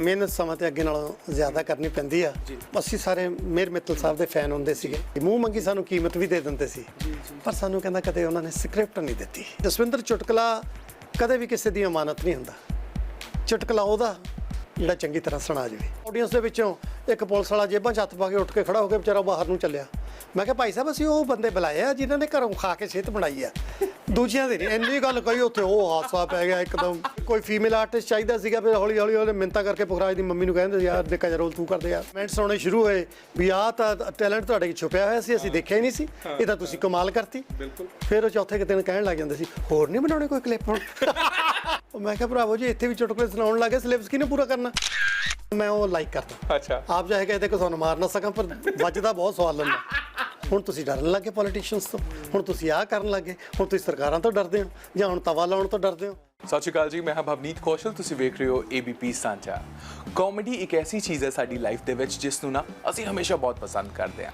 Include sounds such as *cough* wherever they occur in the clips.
ਮਿਹਨਤ ਸਮਾਂ ਤੇ ਅੱਗੇ ਨਾਲੋਂ ਜ਼ਿਆਦਾ ਕਰਨੀ ਪੈਂਦੀ ਆ। ਅਸੀਂ ਸਾਰੇ ਮੇਰ ਮਿੱਤਲ ਸਾਹਿਬ ਦੇ ਫੈਨ ਹੁੰਦੇ ਸੀਗੇ। ਮੂੰਹ ਮੰਗੀ ਸਾਨੂੰ ਕੀਮਤ ਵੀ ਦੇ ਦਿੰਦੇ ਸੀ। ਪਰ ਸਾਨੂੰ ਕਹਿੰਦਾ ਕਦੇ ਉਹਨਾਂ ਨੇ ਸਕ੍ਰਿਪਟ ਨਹੀਂ ਦਿੱਤੀ। ਜਸਵਿੰਦਰ ਚੁਟਕਲਾ ਕਦੇ ਵੀ ਕਿਸੇ ਦੀ ਅਮਾਨਤ ਨਹੀਂ ਹੁੰਦਾ। ਚੁਟਕਲਾ ਉਹਦਾ ਜਿਹੜਾ ਚੰਗੀ ਤਰ੍ਹਾਂ ਸੁਣਾ ਜਾਵੇ। ਆਡੀਅנס ਦੇ ਵਿੱਚੋਂ ਇੱਕ ਪੁਲਿਸ ਵਾਲਾ ਜੇਬਾਂ 'ਚ ਹੱਥ ਪਾ ਕੇ ਉੱਠ ਕੇ ਖੜਾ ਹੋ ਕੇ ਵਿਚਾਰਾ ਬਾਹਰ ਨੂੰ ਚੱਲਿਆ। ਮੈਂ ਕਿਹਾ ਭਾਈ ਸਾਹਿਬ ਅਸੀਂ ਉਹ ਬੰਦੇ ਬੁਲਾਏ ਆ ਜਿਨ੍ਹਾਂ ਨੇ ਘਰੋਂ ਖਾ ਕੇ ਸਿਹਤ ਬਣਾਈ ਆ। ਦੂਜਿਆਂ ਦੇ ਨਹੀਂ ਇੰਨੀ ਗੱਲ ਕਹੀ ਉੱਥੇ ਉਹ ਹਾਸਾ ਪੈ ਗਿਆ ਇੱਕਦਮ। ਕੋਈ ਫੀਮੇਲ ਆਰਟਿਸਟ ਚਾਹੀਦਾ ਸੀਗਾ ਫਿਰ ਹੌਲੀ ਹੌਲੀ ਉਹਨੇ ਮਿੰਤਾ ਕਰਕੇ ਪੁਖਰਾਜ ਦੀ ਮੰਮੀ ਨੂੰ ਕਹਿੰਦੇ ਯਾਰ ਨਿੱਕਾ ਜਿਹਾ ਰੋਲ ਤੂੰ ਕਰਦੇ ਯਾਰ ਕਮੈਂਟਸ ਆਉਣੇ ਸ਼ੁਰੂ ਹੋਏ ਵੀ ਆਹ ਤਾਂ ਟੈਲੈਂਟ ਤੁਹਾਡੇ 'ਚ ਛੁਪਿਆ ਹੋਇਆ ਸੀ ਅਸੀਂ ਦੇਖਿਆ ਹੀ ਨਹੀਂ ਸੀ। ਇਹ ਤਾਂ ਤੁਸੀਂ ਕਮਾਲ ਕਰਤੀ। ਬਿਲਕੁਲ। ਫਿਰ ਉਹ ਚੌਥੇ ਕੁ ਦਿਨ ਕਹਿਣ ਲੱਗ ਜਾਂਦੇ ਸੀ ਹੋਰ ਨਹੀਂ ਬਣਾਉਣੇ ਕੋਈ ਕਲਿੱਪ ਹੁਣ? *laughs* ਉਹ ਮੈਂ ਕਿਹਾ ਭਰਾਵੋ ਜੀ ਇੱਥੇ ਵੀ ਚੁਟਕਲੇ ਸੁਣਾਉਣ ਲੱਗੇ ਸਿਲੇਬਸ ਕਿਹਨੇ ਪੂਰਾ ਕਰਨਾ? ਮੈਂ ਉਹ ਲਾਈਕ ਕਰਦਾ ਅੱਛਾ। ਆਪ ਚਾਹੇ ਕਹਿੰਦੇ ਕਿ ਤੁਹਾਨੂੰ ਮਾਰ ਨਾ ਸਕਾਂ ਪਰ ਵੱਜਦਾ ਬਹੁਤ ਸਵਾਲ ਲੈਂਦਾ ਹੁਣ ਤੁਸੀਂ ਡਰਨ ਲੱਗੇ ਪੋਲੀਟੀਸ਼ੀਅਨਸ ਤੋਂ, ਹੁਣ ਤੁਸੀਂ ਆਹ ਕਰਨ ਲੱਗੇ, ਹੁਣ ਤੁਸੀਂ ਸਰਕਾਰਾਂ ਤੋਂ ਡਰਦੇ ਹੋ, ਜਾਂ ਹੁਣ ਤਵਾ ਲਾਉਣ ਤੋਂ ਡਰਦੇ ਹੋ? ਸਤਿ ਸ਼੍ਰੀ ਅਕਾਲ ਜੀ, ਮੈਂ ਹਾਂ ਭਵਨੀਤ ਕੌਸ਼ਲ, ਤੁਸੀਂ ਵੇਖ ਰਹੇ ਹੋ ABP ਸਾਂਝਾ। ਕਾਮੇਡੀ ਇੱਕ ਐਸੀ ਚੀਜ਼ ਹੈ ਸਾਡੀ ਲਾਈਫ ਦੇ ਵਿੱਚ ਜਿਸ ਨੂੰ ਨਾ ਅਸੀਂ ਹਮੇਸ਼ਾ ਬਹੁਤ ਪਸੰਦ ਕਰਦੇ ਹਾਂ।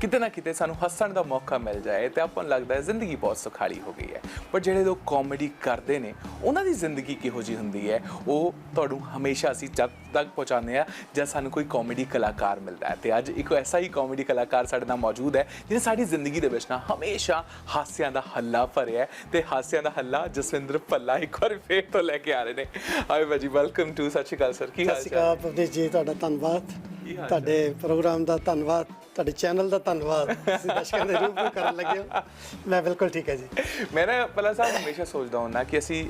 ਕਿਤੇ ਨਾ ਕਿਤੇ ਸਾਨੂੰ ਹੱਸਣ ਦਾ ਮੌਕਾ ਮਿਲ ਜਾਏ ਤੇ ਆਪਾਂ ਨੂੰ ਲੱਗਦਾ ਹੈ ਜ਼ਿੰਦਗੀ ਬਹੁਤ ਸੁਖਾਲੀ ਹੋ ਗਈ ਹੈ। ਪਰ ਜਿਹੜੇ ਲੋਕ ਕਾਮੇਡੀ ਕਰਦੇ ਨੇ ਉਹਨਾਂ ਦੀ ਜ਼ਿੰਦਗੀ ਕਿਹੋ ਜੀ ਹੁੰਦੀ ਹੈ? ਉਹ ਤੁਹਾਨੂੰ ਹਮੇਸ਼ਾ ਅਸੀਂ ਜਦ ਤੱਕ ਪਹੁੰਚਾਉਂਦੇ ਆ ਜਦ ਸਾਨੂੰ ਕੋਈ ਕਾਮੇਡੀ ਕਲਾਕਾਰ ਮਿਲਦਾ ਹੈ। ਤੇ ਅੱਜ ਇੱਕ ਐਸਾ ਹੀ ਕਾਮੇਡੀ ਕਲਾਕਾਰ ਸਾਡੇ ਨਾਲ ਮੌਜੂਦ ਹੈ ਜਿਹਨੇ ਸਾਡੀ ਜ਼ਿੰਦਗੀ ਦੇ ਵਿੱਚ ਨਾ ਹਮੇਸ਼ਾ ਹਾਸਿਆਂ ਦਾ ਹੱਲਾ ਭਰਿਆ ਤੇ ਹਾਸਿਆਂ ਦਾ ਹੱਲਾ ਜਸਵਿੰਦਰ ਭੱਲਾ ਇੱਕ ਵਾਰ ਫੇਰ ਤੋਂ ਲੈ ਕੇ ਆ ਰਹੇ ਨੇ। ਹਾਏ ਬਾਜੀ ਵੈਲਕਮ ਟੂ ਸਤਿ ਸ਼੍ਰੀ ਅਕਾਲ ਸਰ ਕੀ ਸਤਿ ਹਾਲ ਸ਼੍ਰੀ ਚਾਲ ਅਕਾਲ ਭਵਨੀਤ ਜੀ ਤੁਹਾਡਾ ਧੰਨਵਾਦ। ਤੁਹਾਡੇ ਪ੍ਰੋਗਰਾਮ ਦਾ ਧੰਨਵਾਦ। ਤੁਹਾਡੇ ਚੈਨਲ ਦਾ ਧੰਨਵਾਦ। ਤੁਸੀਂ ਦਰਸ਼ਕਾਂ ਦੇ ਰੂਪ ਵਿੱਚ ਕਰਨ ਲੱਗੇ ਹੋ। ਮੈਂ ਬਿਲਕੁਲ ਠੀਕ ਹੈ ਜੀ। ਮੈਂ ਨਾ ਪਹਿਲਾਂ ਸਾਹਿਬ ਹਮੇਸ਼ਾ ਸੋਚਦਾ ਹੁੰਦਾ ਕਿ ਅਸੀਂ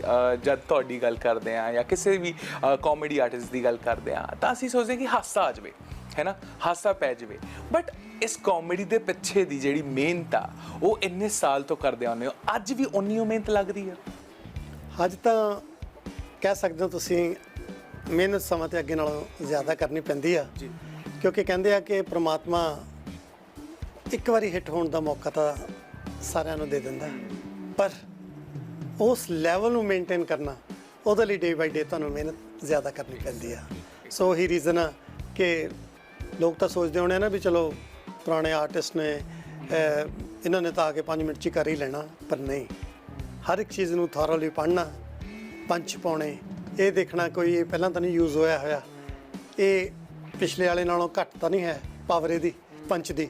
ਜਦ ਤੁਹਾਡੀ ਗੱਲ ਕਰਦੇ ਆ ਜਾਂ ਕਿਸੇ ਵੀ ਕਾਮੇਡੀ ਆਰਟਿਸਟ ਦੀ ਗੱਲ ਕਰਦੇ ਆ ਤਾਂ ਅਸੀਂ ਸੋਚਦੇ ਕਿ ਹਾਸਾ ਆ ਜਾਵੇ ਹੈ ਨਾ? ਹਾਸਾ ਪੈ ਜਾਵੇ। ਬਟ ਇਸ ਕਾਮੇਡੀ ਦੇ ਪਿੱਛੇ ਦੀ ਜਿਹੜੀ ਮਿਹਨਤ ਆ ਉਹ ਇੰਨੇ ਸਾਲ ਤੋਂ ਕਰਦੇ ਆਉਂਦੇ ਹੋ। ਅੱਜ ਵੀ ਉਨੀ ਮਿਹਨਤ ਲੱਗਦੀ ਆ? ਅੱਜ ਤਾਂ ਕਹਿ ਸਕਦੇ ਹੋ ਤੁਸੀਂ ਮਿਹਨਤ ਸਮਾਂ ਤੇ ਅੱਗੇ ਨਾਲੋਂ ਜ਼ਿਆਦਾ ਕਰਨੀ ਪੈਂਦੀ ਆ। ਜੀ। ਕਿਉਂਕਿ ਕਹਿੰਦੇ ਆ ਕਿ ਪ੍ਰਮਾਤਮਾ ਇੱਕ ਵਾਰੀ ਹਿੱਟ ਹੋਣ ਦਾ ਮੌਕਾ ਤਾਂ ਸਾਰਿਆਂ ਨੂੰ ਦੇ ਦਿੰਦਾ ਪਰ ਉਸ ਲੈਵਲ ਨੂੰ ਮੇਨਟੇਨ ਕਰਨਾ, ਉਹਦੇ ਲਈ ਡੇ ਬਾਈ ਡੇ ਤੁਹਾਨੂੰ ਮਿਹਨਤ ਜ਼ਿਆਦਾ ਕਰਨੀ ਪੈਂਦੀ ਆ। ਸੋ ਹੀ ਰੀਜ਼ਨ ਆ ਕਿ ਲੋਕ ਤਾਂ ਸੋਚਦੇ ਹੋਣੇ ਨਾ ਵੀ ਚਲੋ ਪੁਰਾਣੇ ਆਰਟਿਸਟ ਨੇ ਇਹਨਾਂ ਨੇ ਤਾਂ ਆ ਕੇ 5 ਮਿੰਟ ਚ ਹੀ ਕਰ ਹੀ ਲੈਣਾ, ਪਰ ਨਹੀਂ। ਹਰ ਇੱਕ ਚੀਜ਼ ਨੂੰ ਥੋਰਲੀ ਪੜ੍ਹਨਾ ਪੰਚ ਪਾਉਣੇ, ਇਹ ਦੇਖਣਾ ਕੋਈ ਇਹ ਪਹਿਲਾਂ ਤਾਂ ਨਹੀਂ ਯੂਜ਼ ਹੋਇਆ ਹੋਇਆ। ਇਹ ਪਿਛਲੇ ਵਾਲੇ ਨਾਲੋਂ ਘੱਟ ਤਾਂ ਨਹੀਂ ਹੈ ਪਾਵਰ ਇਹਦੀ। ਪੰਚ ਦੀ।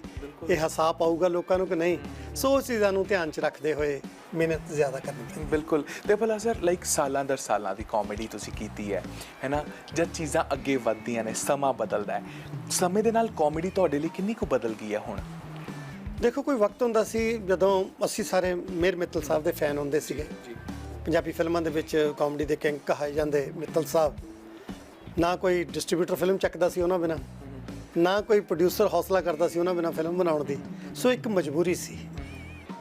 ਇਹ ਹਸਾ ਪਾਊਗਾ ਲੋਕਾਂ ਨੂੰ ਕਿ ਨਹੀਂ? ਸੋ ਉਸ ਚੀਜ਼ਾਂ ਨੂੰ ਧਿਆਨ 'ਚ ਰੱਖਦੇ ਹੋਏ ਮਿਹਨਤ ਜ਼ਿਆਦਾ ਕਰਨੀ ਪੈਂਦੀ। ਬਿਲਕੁਲ। ਤੇ ਭਲਾ ਸਰ ਲਾਈਕ ਸਾਲਾਂ ਦਰ ਸਾਲਾਂ ਦੀ ਕਾਮੇਡੀ ਤੁਸੀਂ ਕੀਤੀ ਹੈ ਹੈ ਨਾ? ਜਦ ਚੀਜ਼ਾਂ ਅੱਗੇ ਵੱਧਦੀਆਂ ਨੇ ਸਮਾਂ ਬਦਲਦਾ ਹੈ। ਸਮੇਂ ਦੇ ਨਾਲ ਕਾਮੇਡੀ ਤੁਹਾਡੇ ਲਈ ਕਿੰਨੀ ਕੁ ਬਦਲ ਗਈ ਹੈ ਹੁਣ? ਦੇਖੋ ਕੋਈ ਵਕਤ ਹੁੰਦਾ ਸੀ ਜਦੋਂ ਅਸੀਂ ਸਾਰੇ ਮੇਰ ਮਿੱਤਲ ਸਾਹਿਬ ਦੇ ਫੈਨ ਹੁੰਦੇ ਸੀਗੇ। ਪੰਜਾਬੀ ਫਿਲਮਾਂ ਦੇ ਵਿੱਚ ਕਾਮੇਡੀ ਦੇ ਕਿੰਗ ਕਹਾਏ ਜਾਂਦੇ ਮਿੱਤਲ ਸਾਹਿਬ। ਨਾ ਕੋਈ ਡਿਸਟ੍ਰੀਬਿਊਟਰ ਫਿਲਮ ਚੱਕਦਾ ਸੀ ਉਹਨਾਂ ਬਿਨਾ। ਨਾ ਕੋਈ ਪ੍ਰੋਡਿਊਸਰ ਹੌਸਲਾ ਕਰਦਾ ਸੀ ਉਹਨਾਂ ਬਿਨਾ ਫਿਲਮ ਬਣਾਉਣ ਦੀ। ਸੋ ਇੱਕ ਮਜਬੂਰੀ ਸੀ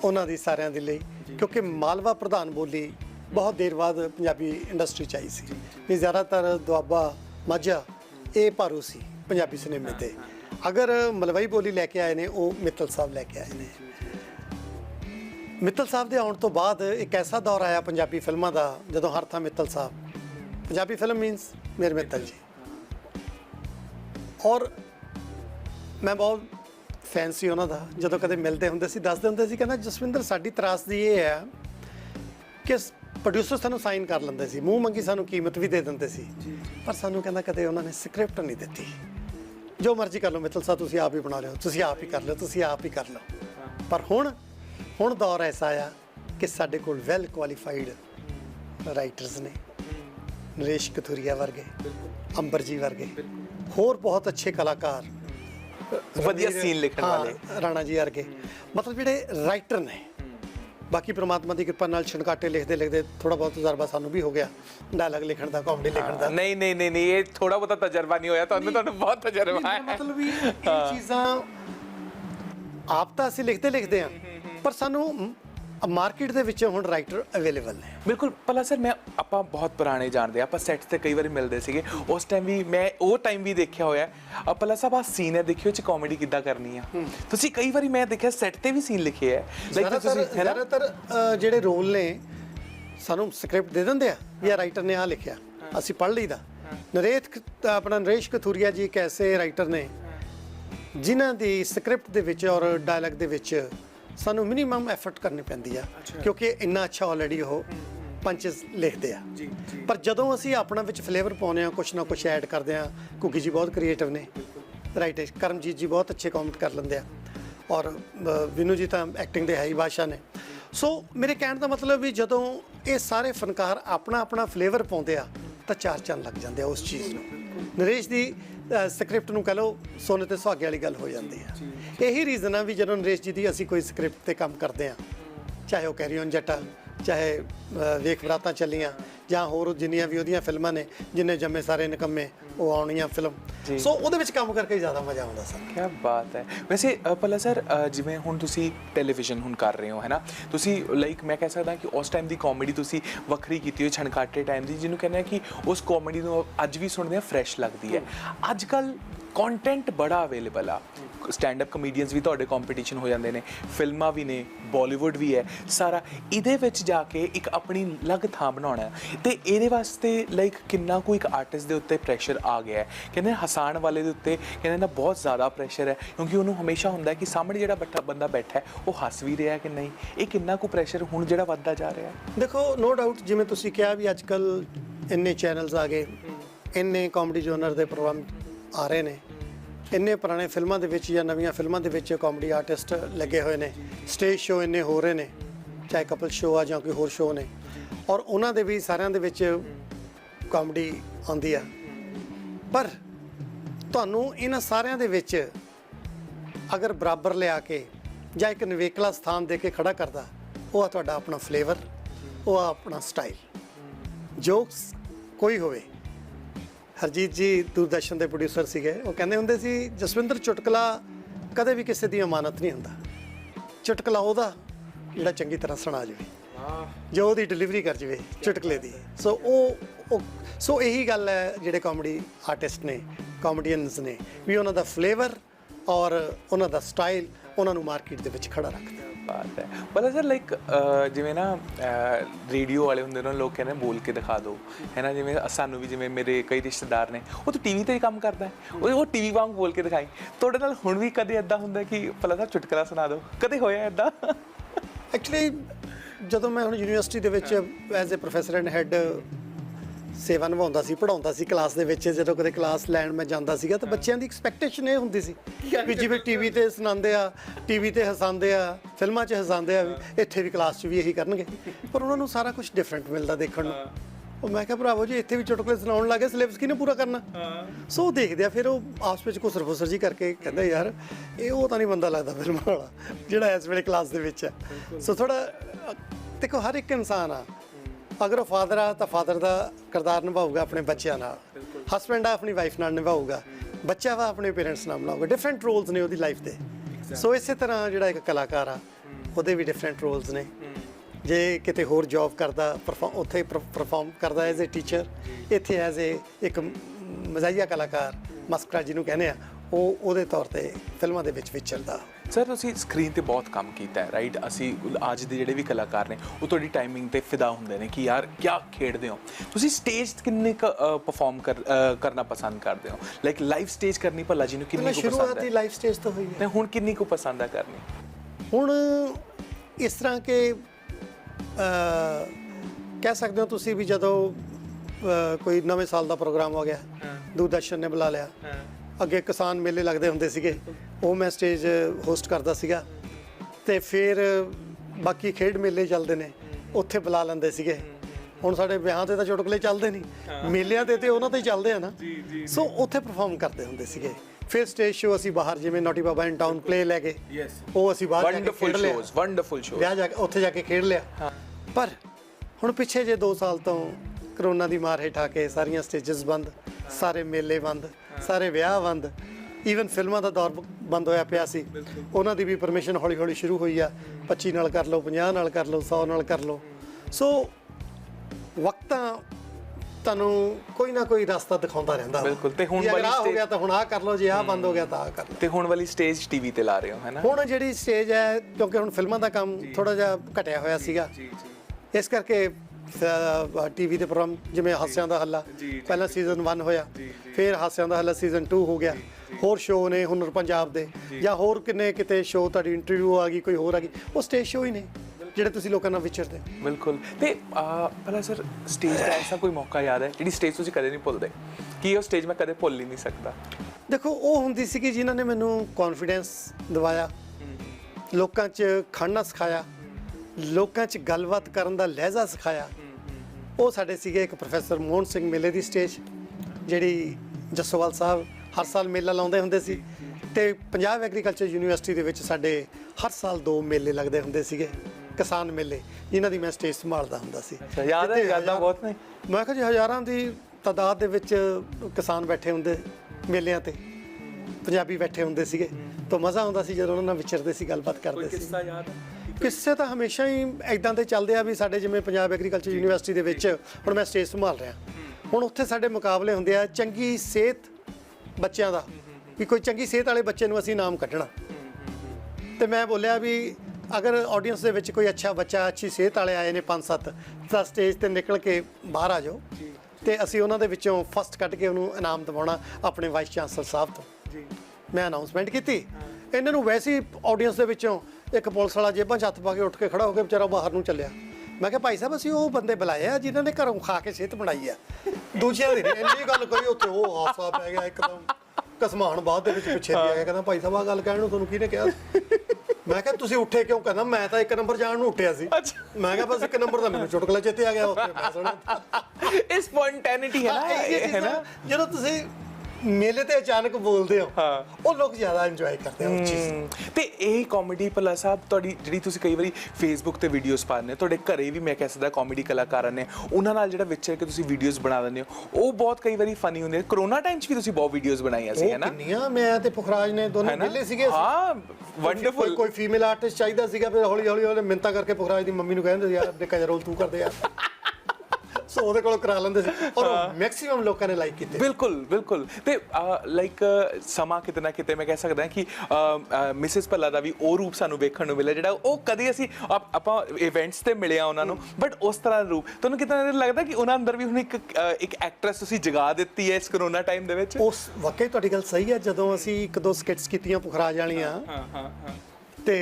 ਉਹਨਾਂ ਦੀ ਸਾਰਿਆਂ ਦੇ ਲਈ ਕਿਉਂਕਿ ਮਾਲਵਾ ਪ੍ਰਧਾਨ ਬੋਲੀ ਬਹੁਤ ਦੇਰ ਬਾਅਦ ਪੰਜਾਬੀ ਇੰਡਸਟਰੀ ਚ ਆਈ ਸੀ। ਇਹ ਜ਼ਿਆਦਾਤਰ ਦੁਆਬਾ ਮਾਝਾ ਇਹ ਭਾਰੂ ਸੀ ਪੰਜਾਬੀ ਸਿਨੇਮੇ ਤੇ। ਅਗਰ ਮਲਵਈ ਬੋਲੀ ਲੈ ਕੇ ਆਏ ਨੇ ਉਹ ਮਿੱਤਲ ਸਾਹਿਬ ਲੈ ਕੇ ਆਏ ਨੇ। ਮਿੱਤਲ ਸਾਹਿਬ ਦੇ ਆਉਣ ਤੋਂ ਬਾਅਦ ਇੱਕ ਐਸਾ ਦੌਰ ਆਇਆ ਪੰਜਾਬੀ ਫਿਲਮਾਂ ਦਾ ਜਦੋਂ ਹਰ ਥਾਂ ਮਿੱਤਲ ਸਾਹਿਬ। ਪੰਜਾਬੀ ਫਿਲਮ ਮੀਨਸ ਮੇਰੇ ਮਿੱਤਲ ਜੀ। ਔਰ ਮੈਂ ਬਹੁਤ ਫੈਨ ਸੀ ਉਹਨਾਂ ਦਾ ਜਦੋਂ ਕਦੇ ਮਿਲਦੇ ਹੁੰਦੇ ਸੀ ਦੱਸਦੇ ਹੁੰਦੇ ਸੀ ਕਹਿੰਦਾ ਜਸਵਿੰਦਰ ਸਾਡੀ ਤਰਾਸਦੀ ਇਹ ਹੈ ਕਿ ਪ੍ਰੋਡਿਊਸਰ ਸਾਨੂੰ ਸਾਈਨ ਕਰ ਲੈਂਦੇ ਸੀ ਮੂੰਹ ਮੰਗੀ ਸਾਨੂੰ ਕੀਮਤ ਵੀ ਦੇ ਦਿੰਦੇ ਸੀ। ਪਰ ਸਾਨੂੰ ਕਹਿੰਦਾ ਕਦੇ ਉਹਨਾਂ ਨੇ ਸਕ੍ਰਿਪਟ ਨਹੀਂ ਦਿੱਤੀ। ਜੋ ਮਰਜ਼ੀ ਕਰ ਲਓ ਮਿੱਤਲ ਸਾਹਿਬ ਤੁਸੀਂ ਆਪ ਹੀ ਬਣਾ ਲਿਓ ਤੁਸੀਂ ਆਪ ਹੀ ਕਰ ਲਿਓ ਤੁਸੀਂ ਆਪ ਹੀ ਕਰ ਲਓ। ਪਰ ਹੁਣ ਹੁਣ ਦੌਰ ਐਸਾ ਆ ਕਿ ਸਾਡੇ ਕੋਲ ਵੈਲ ਕੁਆਲੀਫਾਈਡ ਰਾਈਟਰਸ ਨੇ। ਨਰੇਸ਼ ਕਥੂਰੀਆ ਵਰਗੇ ਅੰਬਰ ਜੀ ਵਰਗੇ। ਹੋਰ ਬਹੁਤ ਅੱਛੇ ਕਲਾਕਾਰ ਵਧੀਆ scene ਲਿਖਣ ਵਾਲੇ। ਰਾਣਾ ਜੀ ਵਰਗੇ। ਮਤਲਬ ਜਿਹੜੇ ਰਾਈਟਰ ਨੇ ਬਾਕੀ ਪ੍ਰਮਾਤਮਾ ਦੀ ਕਿਰਪਾ ਨਾਲ ਛਣਕਾਟੇ ਲਿਖਦੇ ਲਿਖਦੇ ਥੋੜਾ ਬਹੁਤ ਤਜਰਬਾ ਸਾਨੂੰ ਵੀ ਹੋ ਗਿਆ ਡਾਇਲੌਗ ਲਿਖਣ ਦਾ ਕਾਮੇਡੀ ਲਿਖਣ ਦਾ। ਨਹੀਂ ਨਹੀਂ ਨਹੀਂ ਨਹੀਂ ਇਹ ਥੋੜਾ ਬਹੁਤਾ ਤਜਰਬਾ ਨਹੀਂ ਹੋਇਆ ਤੁਹਾਨੂੰ ਤੁਹਾਨੂੰ ਬਹੁਤ ਤਜਰਬਾ ਹੈ ਮਤਲਬ ਵੀ ਇਹ ਚੀਜ਼ਾਂ ਆਪ ਤਾਂ ਅਸੀਂ ਲਿਖਦੇ ਲਿਖਦੇ ਆ ਪਰ ਸਾਨੂੰ ਮਾਰਕੀਟ ਦੇ ਵਿੱਚ ਹੁਣ ਰਾਈਟਰ ਅਵੇਲੇਬਲ ਨੇ। ਬਿਲਕੁਲ ਪਹਿਲਾਂ ਸਰ ਮੈਂ ਆਪਾਂ ਬਹੁਤ ਪੁਰਾਣੇ ਜਾਣਦੇ ਆ ਆਪਾਂ ਸੈੱਟ ਤੇ ਕਈ ਵਾਰੀ ਮਿਲਦੇ ਸੀਗੇ। ਉਸ ਟਾਈਮ ਵੀ ਮੈਂ ਉਹ ਟਾਈਮ ਵੀ ਦੇਖਿਆ ਹੋਇਆ ਆ ਪਹਿਲਾਂ ਸਭ ਆ ਸੀਨ ਹੈ ਦੇਖਿਓ ਚ ਕਾਮੇਡੀ ਕਿੱਦਾਂ ਕਰਨੀ ਆ। ਤੁਸੀਂ ਕਈ ਵਾਰੀ ਮੈਂ ਦੇਖਿਆ ਸੈੱਟ ਤੇ ਵੀ ਸੀਨ ਲਿਖੇ ਹੈ। ਲਾਈਕ ਤੁਸੀਂ ਜ਼ਿਆਦਾਤਰ ਜਿਹੜੇ ਰੋਲ ਨੇ ਸਾਨੂੰ ਸਕ੍ਰਿਪਟ ਦੇ ਦਿੰਦੇ ਆ ਆ ਰਾਈਟਰ ਨੇ ਆ ਲਿਖਿਆ। ਅਸੀਂ ਪੜ੍ਹ ਲਈਦਾ। ਨਰੇਸ਼ ਆਪਣਾ ਨਰੇਸ਼ ਕਥੂਰੀਆ ਜੀ ਇੱਕ ਐਸੇ ਰਾਈਟਰ ਨੇ ਜਿਨ੍ਹਾਂ ਦੀ ਸਕ੍ਰਿਪਟ ਦੇ ਵਿੱਚ ਔਰ ਡਾਇਲੌਗ ਦੇ ਵਿੱਚ ਸਾਨੂੰ ਮਿਨੀਮਮ ਐਫਰਟ ਕਰਨੀ ਪੈਂਦੀ ਆ ਕਿਉਂਕਿ ਇੰਨਾ ਅੱਛਾ ਆਲਰੇਡੀ ਉਹ ਪੰਚਸ ਲਿਖਦੇ ਆ। ਜੀ ਜੀ। ਪਰ ਜਦੋਂ ਅਸੀਂ ਆਪਣਾ ਵਿੱਚ ਫਲੇਵਰ ਪਾਉਂਦੇ ਆ ਕੁਛ ਨਾ ਕੁਛ ਐਡ ਕਰਦੇ ਆ ਕੁਕੀ ਜੀ ਬਹੁਤ ਕ੍ਰੀਏਟਿਵ ਨੇ। ਰਾਈਟ ਕਰਮਜੀਤ ਜੀ ਬਹੁਤ ਅੱਛੇ ਕਮੈਂਟ ਕਰ ਲੈਂਦੇ ਆ। ਔਰ ਵਿਨੂ ਜੀ ਤਾਂ ਐਕਟਿੰਗ ਦੇ ਹੈ ਹੀ ਬਾਦਸ਼ਾਹ ਨੇ। ਸੋ ਮੇਰੇ ਕਹਿਣ ਦਾ ਮਤਲਬ ਵੀ ਜਦੋਂ ਇਹ ਸਾਰੇ ਫਨਕਾਰ ਆਪਣਾ ਆਪਣਾ ਫਲੇਵਰ ਪਾਉਂਦੇ ਆ ਤਾਂ ਚਾਰ ਚੰਨ ਲੱਗ ਜਾਂਦੇ ਆ ਉਸ ਚੀਜ਼ ਨੂੰ। ਨਰੇਸ਼ ਦੀ ਸਕ੍ਰਿਪਟ ਨੂੰ ਕਹ ਲਓ ਸੋਨੇ ਤੇ ਸੁਹਾਗੇ ਵਾਲੀ ਗੱਲ ਹੋ ਜਾਂਦੀ ਆ ਇਹੀ ਰੀਜ਼ਨ ਆ ਵੀ ਜਦੋਂ ਨਰੇਸ਼ ਜੀ ਦੀ ਅਸੀਂ ਕੋਈ ਸਕ੍ਰਿਪਟ ਤੇ ਕੰਮ ਕਰਦੇ ਆ ਚਾਹੇ ਉਹ ਕੈਰੀ ਔਨ ਜੱਟਾ ਚਾਹੇ ਵੇਖ ਬਰਾਤਾਂ ਚੱਲੀਆਂ ਜਾਂ ਹੋਰ ਜਿੰਨੀਆਂ ਵੀ ਉਹਦੀਆਂ ਫਿਲਮਾਂ ਨੇ ਜਿੰਨੇ ਜੰਮੇ ਸਾਰੇ ਨਿਕੰਮੇ ਉਹ ਆਉਣੀਆਂ ਫਿਲਮ। ਸੋ ਉਹਦੇ ਵਿੱਚ ਕੰਮ ਕਰਕੇ ਜ਼ਿਆਦਾ ਮਜ਼ਾ ਆਉਂਦਾ ਸਾਨੂੰ ਕੀ ਬਾਤ ਹੈ। ਵੈਸੇ ਭਲਾ ਸਰ ਜਿਵੇਂ ਹੁਣ ਤੁਸੀਂ ਟੈਲੀਵਿਜ਼ਨ ਹੁਣ ਕਰ ਰਹੇ ਹੋ ਹੈ ਨਾ? ਤੁਸੀਂ ਲਾਈਕ ਮੈਂ ਕਹਿ ਸਕਦਾ ਕਿ ਉਸ ਟਾਈਮ ਦੀ ਕਾਮੇਡੀ ਤੁਸੀਂ ਵੱਖਰੀ ਕੀਤੀ ਹੋਈ ਛਣਕਾਟੇ ਟਾਈਮ ਦੀ ਜਿਹਨੂੰ ਕਹਿੰਦੇ ਆ ਕਿ ਉਸ ਕਾਮੇਡੀ ਨੂੰ ਅੱਜ ਵੀ ਸੁਣਦੇ ਆ ਫਰੈਸ਼ ਲੱਗਦੀ ਹੈ। ਅੱਜ ਕੱਲ ਕੰਟੈਂਟ ਬੜਾ ਅਵੇਲੇਬਲ ਆ। ਸਟੈਂਡ ਅਪ ਕਮੇਡੀਅਨਸ ਵੀ ਤੁਹਾਡੇ ਕੰਪੀਟੀਸ਼ਨ ਹੋ ਜਾਂਦੇ ਨੇ, ਫਿਲਮਾਂ ਵੀ ਨੇ ਬਾਲੀਵੁੱਡ ਵੀ ਹੈ, ਸਾਰਾ ਇਹਦੇ ਵਿੱਚ ਜਾ ਕੇ ਇੱਕ ਆਪਣੀ ਅਲੱਗ ਥਾਂ ਬਣਾਉਣਾ ਹੈ। ਤੇ ਇਹਦੇ ਵਾਸਤੇ ਲਾਈਕ ਕਿੰਨਾ ਕੁ ਇੱਕ ਆਰਟਿਸਟ ਦੇ ਉੱਤੇ ਪ੍ਰੈਸ਼ਰ ਆ ਗਿਆ ਹੈ। ਕਹਿੰਦੇ ਹਸਾਨ ਵਾਲੇ ਦੇ ਉੱਤੇ ਕਹਿੰਦੇ ਨਾ ਬਹੁਤ ਜ਼ਿਆਦਾ ਪ੍ਰੈਸ਼ਰ ਹੈ, ਕਿਉਂਕਿ ਉਹਨੂੰ ਹਮੇਸ਼ਾ ਹੁੰਦਾ ਕਿ ਸਾਹਮਣੇ ਜਿਹੜਾ ਬੱਠਾ ਬੰਦਾ ਬੈਠਾ ਹੈ, ਉਹ ਹੱਸ ਵੀ ਰਿਹਾ ਕਿ ਨਹੀਂ? ਇਹ ਕਿੰਨਾ ਕੁ ਪ੍ਰੈਸ਼ਰ ਹੁਣ ਜਿਹੜਾ ਵੱਧਦਾ ਜਾ ਰਿਹਾ ਹੈ? ਦੇਖੋ ਨੋ ਡਾਊਟ ਜਿਵੇਂ ਤੁਸੀਂ ਕਿਹਾ ਵੀ ਅੱਜ ਕੱਲ ਇੰਨੇ ਚੈਨਲਸ ਆ ਗਏ, ਇੰਨੇ ਕਾਮੇਡੀ ਜੋਨਰ ਦੇ ਪ੍ਰੋਗਰਾਮ ਆ ਰਹੇ ਨੇ ਇੰਨੇ ਪੁਰਾਣੇ ਫਿਲਮਾਂ ਦੇ ਵਿੱਚ ਜਾਂ ਨਵੀਆਂ ਫਿਲਮਾਂ ਦੇ ਵਿੱਚ ਕਾਮੇਡੀ ਆਰਟਿਸਟ ਲੱਗੇ ਹੋਏ ਨੇ। ਸਟੇਜ ਸ਼ੋਅ ਇੰਨੇ ਹੋ ਰਹੇ ਨੇ, ਚਾਹੇ ਕਪਲ ਸ਼ੋਅ ਆ ਜਾਂ ਕੋਈ ਹੋਰ ਸ਼ੋਅ ਨੇ। ਔਰ ਉਹਨਾਂ ਦੇ ਵੀ ਸਾਰਿਆਂ ਦੇ ਵਿੱਚ ਕਾਮੇਡੀ ਆਉਂਦੀ ਆ। ਪਰ ਤੁਹਾਨੂੰ ਇਹਨਾਂ ਸਾਰਿਆਂ ਦੇ ਵਿੱਚ ਅਗਰ ਬਰਾਬਰ ਲਿਆ ਕੇ ਜਾਂ ਇੱਕ ਨਿਵੇਕਲਾ ਸਥਾਨ ਦੇ ਕੇ ਖੜਾ ਕਰਦਾ, ਉਹ ਆ ਤੁਹਾਡਾ ਆਪਣਾ ਫਲੇਵਰ ਉਹ ਆ ਆਪਣਾ ਸਟਾਈਲ ਜੋਕਸ ਕੋਈ ਹੋਵੇ ਹਰਜੀਤ ਜੀ ਦੂਰਦਰਸ਼ਨ ਦੇ ਪ੍ਰੋਡਿਊਸਰ ਸੀਗੇ। ਉਹ ਕਹਿੰਦੇ ਹੁੰਦੇ ਸੀ, ਜਸਵਿੰਦਰ ਚੁਟਕਲਾ ਕਦੇ ਵੀ ਕਿਸੇ ਦੀ ਅਮਾਨਤ ਨਹੀਂ ਹੁੰਦਾ। ਚੁਟਕਲਾ ਉਹਦਾ, ਜਿਹੜਾ ਚੰਗੀ ਤਰ੍ਹਾਂ ਸੁਣਾ ਜਾਵੇ। ਜੋ ਉਹਦੀ ਡਿਲੀਵਰੀ ਕਰ ਜਾਵੇ ਚੁਟਕਲੇ ਦੀ। ਸੋ ਉਹ, ਉਹ- ਸੋ ਇਹੀ ਗੱਲ ਹੈ ਜਿਹੜੇ ਕਾਮੇਡੀ ਆਰਟਿਸਟ ਨੇ ਕਾਮੇਡੀਅਨਸ ਨੇ, ਵੀ ਉਹਨਾਂ ਦਾ ਫਲੇਵਰ ਔਰ ਉਹਨਾਂ ਦਾ ਸਟਾਈਲ ਉਹਨਾਂ ਨੂੰ ਮਾਰਕੀਟ ਦੇ ਵਿੱਚ ਖੜਾ ਰੱਖਦਾ। ਬਾਤ ਹੈ। ਪਰ ਸਰ ਲਾਈਕ ਜਿਵੇਂ ਨਾ ਰੇਡੀਓ ਵਾਲੇ ਹੁੰਦੇ ਨੇ ਲੋਕ ਕਹਿੰਦੇ ਬੋਲ ਕੇ ਦਿਖਾ ਦਿਓ। ਹੈ ਨਾ ਜਿਵੇਂ ਸਾਨੂੰ ਵੀ ਜਿਵੇਂ ਮੇਰੇ ਕਈ ਰਿਸ਼ਤੇਦਾਰ ਨੇ ਉਹ ਤਾਂ ਟੀਵੀ ਤੇ ਹੀ ਕੰਮ ਕਰਦਾ ਹੈ। ਉਹ ਉਹ ਟੀਵੀ ਵਾਂਗ ਬੋਲ ਕੇ ਦਿਖਾਈ। ਤੁਹਾਡੇ ਨਾਲ ਹੁਣ ਵੀ ਕਦੇ ਐਦਾਂ ਹੁੰਦਾ ਕਿ ਭਲਾ ਸਰ ਚੁਟਕਲਾ ਸੁਣਾ ਦਿਓ? ਕਦੇ ਹੋਇਆ ਐਦਾਂ ਐਕਚੁਅਲੀ ਜਦੋਂ ਮੈਂ ਹੁਣ ਯੂਨੀਵਰਸਿਟੀ ਦੇ ਵਿੱਚ as a professor and head ਸੇਵਾ ਨਿਭਾਉਂਦਾ ਸੀ ਪੜਾਉਂਦਾ ਸੀ ਕਲਾਸ ਦੇ ਵਿੱਚ ਜਦੋਂ ਕਦੇ ਕਲਾਸ ਲੈਣ ਮੈਂ ਜਾਂਦਾ ਸੀਗਾ ਤਾਂ ਬੱਚਿਆਂ ਦੀ ਐਕਸਪੈਕਟੇਸ਼ਨ ਇਹ ਹੁੰਦੀ ਸੀ ਵੀ ਜਿਵੇਂ ਟੀਵੀ ਤੇ ਸੁਣਾਉਂਦੇ ਆ ਟੀਵੀ ਤੇ ਹਸਾਉਂਦੇ ਆ ਫਿਲਮਾਂ 'ਚ ਹਸਾਉਂਦੇ ਆ ਵੀ ਇੱਥੇ ਵੀ ਕਲਾਸ 'ਚ ਵੀ ਇਹੀ ਕਰਨਗੇ। ਪਰ ਉਹਨਾਂ ਨੂੰ ਸਾਰਾ ਕੁਝ ਡਿਫਰੈਂਟ ਮਿਲਦਾ ਦੇਖਣ ਨੂੰ। ਉਹ ਮੈਂ ਕਿਹਾ ਭਰਾਵੋ ਜੀ ਇੱਥੇ ਵੀ ਚੁਟਕਲੇ ਸੁਣਾਉਣ ਲੱਗੇ ਸਿਲੇਬਸ ਕਿਹਨੇ ਪੂਰਾ ਕਰਨਾ? ਸੋ ਉਹ ਦੇਖਦੇ ਆ ਫਿਰ ਉਹ ਆਪਸ ਵਿੱਚ ਘੁਸਰ ਫੁਸਰ ਜੀ ਕਰਕੇ ਕਹਿੰਦਾ ਯਾਰ ਇਹ ਉਹ ਤਾਂ ਨਹੀਂ ਬੰਦਾ ਲੱਗਦਾ ਫਿਲਮਾਂ ਵਾਲਾ ਜਿਹੜਾ ਇਸ ਵੇਲੇ ਕਲਾਸ ਦੇ ਵਿੱਚ ਹੈ। ਸੋ ਥੋੜਾ ਦੇਖੋ ਹਰ ਇੱਕ ਇਨਸਾਨ ਆ ਅਗਰ ਉਹ ਫਾਦਰ ਆ ਤਾਂ ਫਾਦਰ ਦਾ ਕਿਰਦਾਰ ਨਿਭਾਊਗਾ ਆਪਣੇ ਬੱਚਿਆਂ ਨਾਲ। ਹਸਬੰਡ ਆ ਆਪਣੀ ਵਾਈਫ ਨਾਲ ਨਿਭਾਊਗਾ। ਬੱਚਾ ਵਾ ਆਪਣੇ ਪੇਰੈਂਟਸ ਨਾਲ ਨਿਭਾਊਗਾ ਡਿਫਰੈਂਟ ਰੋਲਸ ਨੇ ਉਹਦੀ ਲਾਈਫ ਦੇ। ਸੋ ਇਸੇ ਤਰ੍ਹਾਂ ਜਿਹੜਾ ਇੱਕ ਕਲਾਕਾਰ ਆ ਉਹਦੇ ਵੀ ਡਿਫਰੈਂਟ ਰੋਲਸ ਨੇ। ਜੇ ਕਿਤੇ ਹੋਰ ਜੌਬ ਕਰਦਾ ਉੱਥੇ ਪਰਫਾਰਮ ਕਰਦਾ ਐਜ਼ ਅ ਟੀਚਰ ਇੱਥੇ ਐਜ਼ ਅ ਇੱਕ ਮਜ਼ਾਈਆ ਕਲਾਕਾਰ ਮਸਕਰਾ ਜਿਹਨੂੰ ਕਹਿੰਦੇ ਆ ਉਹ ਉਹਦੇ ਤੌਰ ਤੇ ਫਿਲਮਾਂ ਦੇ ਵਿੱਚ ਵਿਚਰਦਾ ਸਰ ਤੁਸੀਂ ਸਕਰੀਨ ਤੇ ਬਹੁਤ ਕੰਮ ਕੀਤਾ ਹੈ ਰਾਈਟ ਅਸੀਂ ਅੱਜ ਦੇ ਜਿਹੜੇ ਵੀ ਕਲਾਕਾਰ ਨੇ ਉਹ ਤੁਹਾਡੀ ਟਾਈਮਿੰਗ ਤੇ ਫਿਦਾ ਹੁੰਦੇ ਨੇ ਕਿ ਯਾਰ ਕੀ ਖੇਡਦੇ ਹੋ। ਤੁਸੀਂ ਸਟੇਜ ਕਿੰਨੇ ਪਰਫਾਰਮ ਕਰਨਾ ਪਸੰਦ ਕਰਦੇ ਹੋ? ਲਾਈਕ ਲਾਈਵ ਸਟੇਜ ਕਰਨੀ ਭਲਾ ਜੀ ਨੂੰ ਕਿੰਨੀ ਕੁ ਸ਼ੁਰੂਆਤ ਪਸੰਦ ਹੈ? ਲਾਈਫ ਸਟੇਜ ਤੋਂ ਹੋਈ ਹੈ। ਤੇ ਹੁਣ ਕਿੰਨੀ ਕੁ ਪਸੰਦ ਆ ਕਰਨੀ? ਹੁਣ ਇਸ ਤਰ੍ਹਾਂ ਕਿ ਕਹਿ ਸਕਦੇ ਹੋ ਤੁਸੀਂ ਵੀ ਜਦੋਂ ਕੋਈ ਨਵੇਂ ਸਾਲ ਦਾ ਪ੍ਰੋਗਰਾਮ ਹੋ ਗਿਆ ਦੂਰਦਰਸ਼ਨ ਨੇ ਬੁਲਾ ਲਿਆ। ਅੱਗੇ ਕਿਸਾਨ ਮੇਲੇ ਲੱਗਦੇ ਹੁੰਦੇ ਸੀਗੇ ਉਹ ਮੈਂ ਸਟੇਜ ਹੋਸਟ ਕਰਦਾ ਸੀਗਾ। ਤੇ ਫਿਰ ਬਾਕੀ ਖੇਡ ਮੇਲੇ ਚੱਲਦੇ ਨੇ ਉੱਥੇ ਬੁਲਾ ਲੈਂਦੇ ਸੀਗੇ। ਹੁਣ ਸਾਡੇ ਵਿਆਹਾਂ ਤੇ ਤਾਂ ਚੁਟਕਲੇ ਚੱਲਦੇ ਨਹੀਂ ਮੇਲਿਆਂ ਤੇ ਤੇ ਉਹਨਾਂ ਤੇ ਹੀ ਚੱਲਦੇ ਆ ਨਾ। ਸੋ ਉੱਥੇ ਪਰਫਾਰਮ ਕਰਦੇ ਹੁੰਦੇ ਸੀਗੇ। ਫਿਰ ਸਟੇਜ ਸ਼ੋ ਅਸੀਂ ਬਾਹਰ ਜਿਵੇਂ naughty Baba in town play ਲੈ ਕੇ ਉਹ ਅਸੀਂ ਬਾਹਰ ਜਾ ਕੇ ਵੰਡਰਫੁਲ ਖੇਡ ਲਿਆ। ਸ਼ੋਜ਼ ਵੰਡਰਫੁਲ ਸ਼ੋਜ਼ ਵਿਆਹ ਜਾ ਕੇ ਉੱਥੇ ਜਾ ਕੇ ਖੇਡ ਲਿਆ। ਪਰ ਹੁਣ ਪਿੱਛੇ ਜੇ 2 ਸਾਲ ਤੋਂ ਕਰੋਨਾ ਦੀ ਮਾਰ ਹੇਠ ਆ ਕੇ ਸਾਰੀਆਂ ਸਟੇजेस ਬੰਦ ਸਾਰੇ ਮੇਲੇ ਬੰਦ ਸਾਰੇ ਵਿਆਹ ਬੰਦ ਈਵਨ ਫਿਲਮਾਂ ਦਾ ਦੌਰ ਬੰਦ ਹੋਇਆ ਪਿਆ ਸੀ। ਉਹਨਾਂ ਦੀ ਵੀ ਪਰਮਿਸ਼ਨ ਹੌਲੀ ਹੌਲੀ ਸ਼ੁਰੂ ਹੋਈ ਆ। 25 ਨਾਲ ਕਰ ਲਓ 50 ਨਾਲ ਕਰ ਲਓ 100 ਨਾਲ ਕਰ ਲਓ। ਸੋ ਵਕਤਾਂ ਤੁਹਾਨੂੰ ਕੋਈ ਨਾ ਕੋਈ ਰਸਤਾ ਦਿਖਾਉਂਦਾ ਰਹਿੰਦਾ। ਬਿਲਕੁਲ, ਤੇ ਹੁਣ ਵਾਲੀ ਆਹ ਹੋ ਗਿਆ ਤਾਂ ਹੁਣ ਆਹ ਕਰ ਲਓ ਜੇ ਆਹ ਬੰਦ ਹੋ ਗਿਆ ਤਾਂ ਆਹ ਕਰ ਲਓ। ਤੇ ਹੁਣ ਵਾਲੀ ਸਟੇਜ ਟੀਵੀ ਤੇ ਲਾ ਰਹੇ ਹੋ ਹੈ ਨਾ? ਹੁਣ ਜਿਹੜੀ ਸਟੇਜ ਹੈ ਕਿਉਂਕਿ ਹੁਣ ਫਿਲਮਾਂ ਦਾ ਕੰਮ ਥੋੜਾ ਜਿਹਾ ਘਟਿਆ ਹੋਇਆ ਸੀਗਾ। ਇਸ ਕਰਕੇ ਟੀਵੀ ਦੇ ਪ੍ਰੋਗਰਾਮ ਜਿਵੇਂ ਹਾਸਿਆਂ ਦਾ ਹੱਲਾ। ਪਹਿਲਾਂ ਸੀਜ਼ਨ 1 ਹੋਇਆ ਫਿਰ ਹਾਸਿਆਂ ਦਾ ਹੱਲਾ ਸੀਜ਼ਨ 2 ਹੋ ਗਿਆ। ਹੋਰ ਸ਼ੋਅ ਨੇ ਹੁਨਰ ਪੰਜਾਬ ਦੇ। ਜਾਂ। ਹੋਰ ਕਿੰਨੇ ਕਿਤੇ ਸ਼ੋਅ ਤੁਹਾਡੀ ਇੰਟਰਵਿਊ ਆ ਗਈ ਕੋਈ ਹੋਰ ਆ ਗਈ ਉਹ ਸਟੇਜ ਸ਼ੋਅ ਹੀ ਨੇ ਜਿਹੜੇ ਤੁਸੀਂ ਲੋਕਾਂ ਨਾਲ ਵਿਚਰਦੇ ਬਿਲਕੁਲ। ਤੇ ਅਹ, ਭਲਾ ਸਰ ਸਟੇਜ ਦਾ ਐਸਾ ਕੋਈ ਮੌਕਾ ਯਾਦ ਹੈ ਜਿਹੜੀ ਸਟੇਜ ਤੁਸੀਂ ਕਦੇ ਨਹੀਂ ਭੁੱਲਦੇ? ਕੀ ਉਹ ਸਟੇਜ ਮੈਂ ਕਦੇ ਭੁੱਲ ਹੀ ਨਹੀਂ ਸਕਦਾ? ਦੇਖੋ ਉਹ ਹੁੰਦੀ ਸੀ ਕਿ ਜਿਨ੍ਹਾਂ ਨੇ ਮੈਨੂੰ ਕੌਨਫੀਡੈਂਸ ਦਿਵਾਇਆ। ਲੋਕਾਂ 'ਚ ਖੜਨਾ ਸਿਖਾਇਆ। ਲੋਕਾਂ 'ਚ ਗੱਲਬਾਤ ਕਰਨ ਦਾ ਲਹਿਜ਼ਾ ਸਿਖਾਇਆ ਉਹ ਸਾਡੇ ਸੀਗੇ ਇੱਕ ਪ੍ਰੋਫੈਸਰ ਮੋਹਨ ਸਿੰਘ ਮੇਲੇ ਦੀ ਸਟੇਜ ਜਿਹੜੀ ਜੱਸੋਵਾਲ ਸਾਹਿਬ ਹਰ ਸਾਲ ਮੇਲਾ ਲਾਉਂਦੇ ਹੁੰਦੇ ਸੀ ਤੇ ਪੰਜਾਬ ਐਗਰੀਕਲਚਰ ਯੂਨੀਵਰਸਿਟੀ ਦੇ ਵਿੱਚ ਸਾਡੇ ਹਰ ਸਾਲ ਦੋ ਮੇਲੇ ਲੱਗਦੇ ਹੁੰਦੇ ਸੀਗੇ ਕਿਸਾਨ ਮੇਲੇ ਜਿਨ੍ਹਾਂ ਦੀ ਮੈਂ ਸਟੇਜ ਸੰਭਾਲਦਾ ਹੁੰਦਾ ਸੀ ਯਾਦ ਹੈ? ਯਾਦਾਂ ਬਹੁਤ ਨੇ। ਮੈਂ ਕਿਹਾ ਜੀ ਹਜ਼ਾਰਾਂ ਦੀ ਤਾਦਾਦ ਦੇ ਵਿੱਚ ਕਿਸਾਨ ਬੈਠੇ ਹੁੰਦੇ ਮੇਲਿਆਂ ਤੇ ਪੰਜਾਬੀ ਬੈਠੇ ਹੁੰਦੇ ਸੀਗੇ ਤਾਂ ਮਜ਼ਾ ਆਉਂਦਾ ਸੀ ਜਦੋਂ ਉਹਨਾਂ ਨਾਲ ਵਿਚਰਦੇ ਸੀ ਗੱਲਬਾਤ ਕਰਦੇ ਸੀ ਯਾਦ ਹੈ ਕਿਸੇ ਤਾਂ ਹਮੇਸ਼ਾ ਹੀ ਇਦਾਂ ਦੇ ਚੱਲਦੇ ਆ ਵੀ ਸਾਡੇ ਜਿਵੇਂ ਪੰਜਾਬ ਐਗਰੀਕਲਚਰ ਯੂਨੀਵਰਸਿਟੀ ਦੇ ਵਿੱਚ ਹੁਣ ਮੈਂ ਸਟੇਜ ਸੰਭਾਲ ਰਿਹਾ। ਹੁਣ ਉੱਥੇ ਸਾਡੇ ਮੁਕਾਬਲੇ ਹੁੰਦੇ ਆ ਚੰਗੀ ਸਿਹਤ ਬੱਚਿਆਂ ਦਾ। ਵੀ ਕੋਈ ਚੰਗੀ ਸਿਹਤ ਵਾਲੇ ਬੱਚੇ ਨੂੰ ਅਸੀਂ ਨਾਮ ਕੱਢਣਾ। ਤੇ ਮੈਂ ਬੋਲਿਆ ਵੀ ਅਗਰ ਆਡੀਅנס ਦੇ ਵਿੱਚ ਕੋਈ ਅੱਛਾ ਬੱਚਾ ਅੱਛੀ ਸਿਹਤ ਵਾਲੇ ਆਏ ਨੇ 5-7 ਤਾਂ ਸਟੇਜ ਤੇ ਨਿਕਲ ਕੇ ਬਾਹਰ ਆ ਜਾਓ। ਤੇ ਅਸੀਂ ਉਹਨਾਂ ਦੇ ਵਿੱਚੋਂ ਫਸਟ ਕੱਢ ਕੇ ਉਹਨੂੰ ਇਨਾਮ ਦਿਵਾਉਣਾ ਆਪਣੇ ਵਾਈਸ ਚਾਂਸਲਰ ਸਾਹਿਬ ਤੋਂ। ਜੀ। ਮੈਂ ਅਨਾਉਂਸਮੈਂਟ ਕੀਤੀ। ਇਹਨਾਂ ਨੂੰ ਵੈਸੇ ਹੀ ਆਡੀਅנס ਦੇ ਵਿੱਚੋਂ ਇੱਕ ਪੁਲਿਸ ਵਾਲਾ ਜੇਬਾਂ 'ਚ ਹੱਥ ਪਾ ਕੇ ਉੱਠ ਕੇ ਖੜਾ ਹੋ ਕੇ ਵਿਚਾਰਾ ਬਾਹਰ ਨੂੰ ਚੱਲਿਆ। ਮੈਂ ਕਿਹਾ ਭਾਈ ਸਾਹਿਬ ਅਸੀਂ ਉਹ ਬੰਦੇ ਬੁਲਾਏ ਆ ਜਿਨ੍ਹਾਂ ਨੇ ਘਰੋਂ ਖਾ ਕੇ ਸਿਹਤ ਬਣਾਈ ਆ। ਦੂਜਿਆਂ ਦੀ ਨਹੀਂ ਇੰਨੀ ਗੱਲ ਕੋਈ ਉੱਥੇ ਉਹ ਹਾਸਾ ਪੈ ਗਿਆ ਇੱਕਦਮ। ਕਸਮਾਨ ਬਾਅਦ ਦੇ ਵਿੱਚ ਪਿੱਛੇ ਦੀ ਆ ਗਿਆ ਕਹਿੰਦਾ ਭਾਈ ਸਾਹਿਬ ਆ ਗੱਲ ਕਹਿਣ ਨੂੰ ਤੁਹਾਨੂੰ ਕਿਹਨੇ ਕਿਹਾ ਸੀ? ਮੈਂ ਕਿਹਾ ਤੁਸੀਂ ਉੱਠੇ ਕਿਉਂ? ਕਹਿੰਦਾ ਮੈਂ ਤਾਂ ਇੱਕ ਨੰਬਰ ਜਾਣ ਨੂੰ ਉੱਠਿਆ ਸੀ। ਮੈਂ ਕਿਹਾ ਬਸ ਇੱਕ ਨੰਬਰ ਦਾ ਮੈਨੂੰ ਚੁਟਕਲਾ ਚੇਤੇ ਆ ਗਿਆ ਉੱਥੇ ਮੈਂ ਸੁਣਿਆ। *laughs* ਇਹ ਸਪੌਂਟੈਨਿਟੀ ਹੈ ਨਾ ਇਹ ਇਹ ਹੈ ਨਾ? ਜਦੋਂ ਤੁਸੀਂ ਮੇਲੇ ਤੇ ਅਚਾਨਕ ਬੋਲਦੇ ਹੋ। ਹਾਂ। ਉਹ ਲੋਕ ਜ਼ਿਆਦਾ ਇੰਜੋਏ ਕਰਦੇ ਉਹ ਚੀਜ਼ ਤੇ ਇਹ ਕਾਮੇਡੀ ਭਲਾ ਸਾਹਿਬ ਤੁਹਾਡੀ ਜਿਹੜੀ ਤੁਸੀਂ ਕਈ ਵਾਰੀ ਫੇਸਬੁੱਕ ਤੇ ਵੀਡੀਓਜ਼ ਪਾਉਂਦੇ ਹੋ ਤੁਹਾਡੇ ਘਰੇ ਵੀ ਮੈਂ ਕਹਿ ਸਕਦਾ ਕਾਮੇਡੀ ਕਲਾਕਾਰਾਂ ਨੇ ਉਹਨਾਂ ਨਾਲ ਜਿਹੜਾ ਵਿਚਰ ਕੇ ਤੁਸੀਂ ਵੀਡੀਓਜ਼ ਬਣਾ ਦਿੰਦੇ ਹੋ ਉਹ ਬਹੁਤ ਕਈ ਵਾਰੀ ਫਨੀ ਹੁੰਦੇ ਕਰੋਨਾ ਟਾਈਮ 'ਚ ਵੀ ਤੁਸੀਂ ਬਹੁਤ ਵੀਡੀਓਜ਼ ਬਣਾਈਆਂ ਸੀ ਹੈ ਉਹ ਨਾ? ਕਿੰਨੀਆਂ? ਮੈਂ ਤੇ ਪੁਖਰਾਜ ਨੇ ਦੋਨੋਂ ਹੈ ਮਿਲੇ ਸੀਗੇ। ਅਸੀਂ। ਹਾਂ ਕੋਈ- ਵੰਡਰਫੁਲ ਕੋਈ ਫੀਮੇਲ ਆਰਟਿਸਟ ਚਾਹੀਦਾ ਸੀਗਾ ਫਿਰ ਹੌਲੀ ਹੌਲੀ ਉਹਨੇ ਮਿੰਤਾ ਕਰਕੇ ਪੁਖਰਾਜ ਦੀ ਮੰਮੀ ਨੂੰ ਕਹਿੰਦੇ ਸੀ ਯਾਰ ਨਿੱਕਾ ਜਿਹਾ ਰੋਲ ਤੂੰ ਕਰਦੇ ਯਾਰ। ਸੋ ਉਹਦੇ ਕੋਲੋਂ ਕਰਾ ਲੈਂਦੇ ਸੀ ਔਰ ਮੈਕਸਿਮਮ ਲੋਕਾਂ ਨੇ ਲਾਈਕ ਕੀਤੇ ਬਿਲਕੁਲ ਬਿਲਕੁਲ ਤੇ ਲਾਈਕ ਸਮਾਂ ਕਿਤੇ ਨਾ ਕਿਤੇ ਮੈਂ ਕਹਿ ਸਕਦਾ ਕਿ ਮਿਸਿਸ ਪੱਲਾ ਦਾ ਵੀ ਉਹ ਰੂਪ ਸਾਨੂੰ ਵੇਖਣ ਨੂੰ ਮਿਲਿਆ ਜਿਹੜਾ ਉਹ ਕਦੇ ਅਸੀਂ ਆਪ- ਇਵੈਂਟਸ ਤੇ ਮਿਲਿਆ ਉਹਨਾਂ ਨੂੰ ਬਟ ਉਸ ਤਰ੍ਹਾਂ ਦਾ ਰੂਪ ਤੁਹਾਨੂੰ ਕਿਤੇ ਨਾ ਕਿਤੇ ਲੱਗਦਾ ਕਿ ਉਹਨਾਂ ਅੰਦਰ ਵੀ ਹੁਣ ਇੱਕ ਇੱਕ ਐਕਟਰੈਸ ਤੁਸੀਂ ਜਗਾ ਦਿੱਤੀ ਹੈ ਇਸ ਕਰੋਨਾ ਟਾਈਮ ਦੇ ਵਿੱਚ ਉਸ ਵਾਕਈ ਤੁਹਾਡੀ ਗੱਲ ਸਹੀ ਹੈ ਜਦੋਂ ਅਸੀਂ ਇੱਕ ਦੋ ਸਕਿੱਟਸ ਕੀਤੀਆਂ ਪੁਖਰਾਜ ਵਾਲੀਆਂ ਹਾਂ ਹਾਂ ਹਾਂ ਤੇ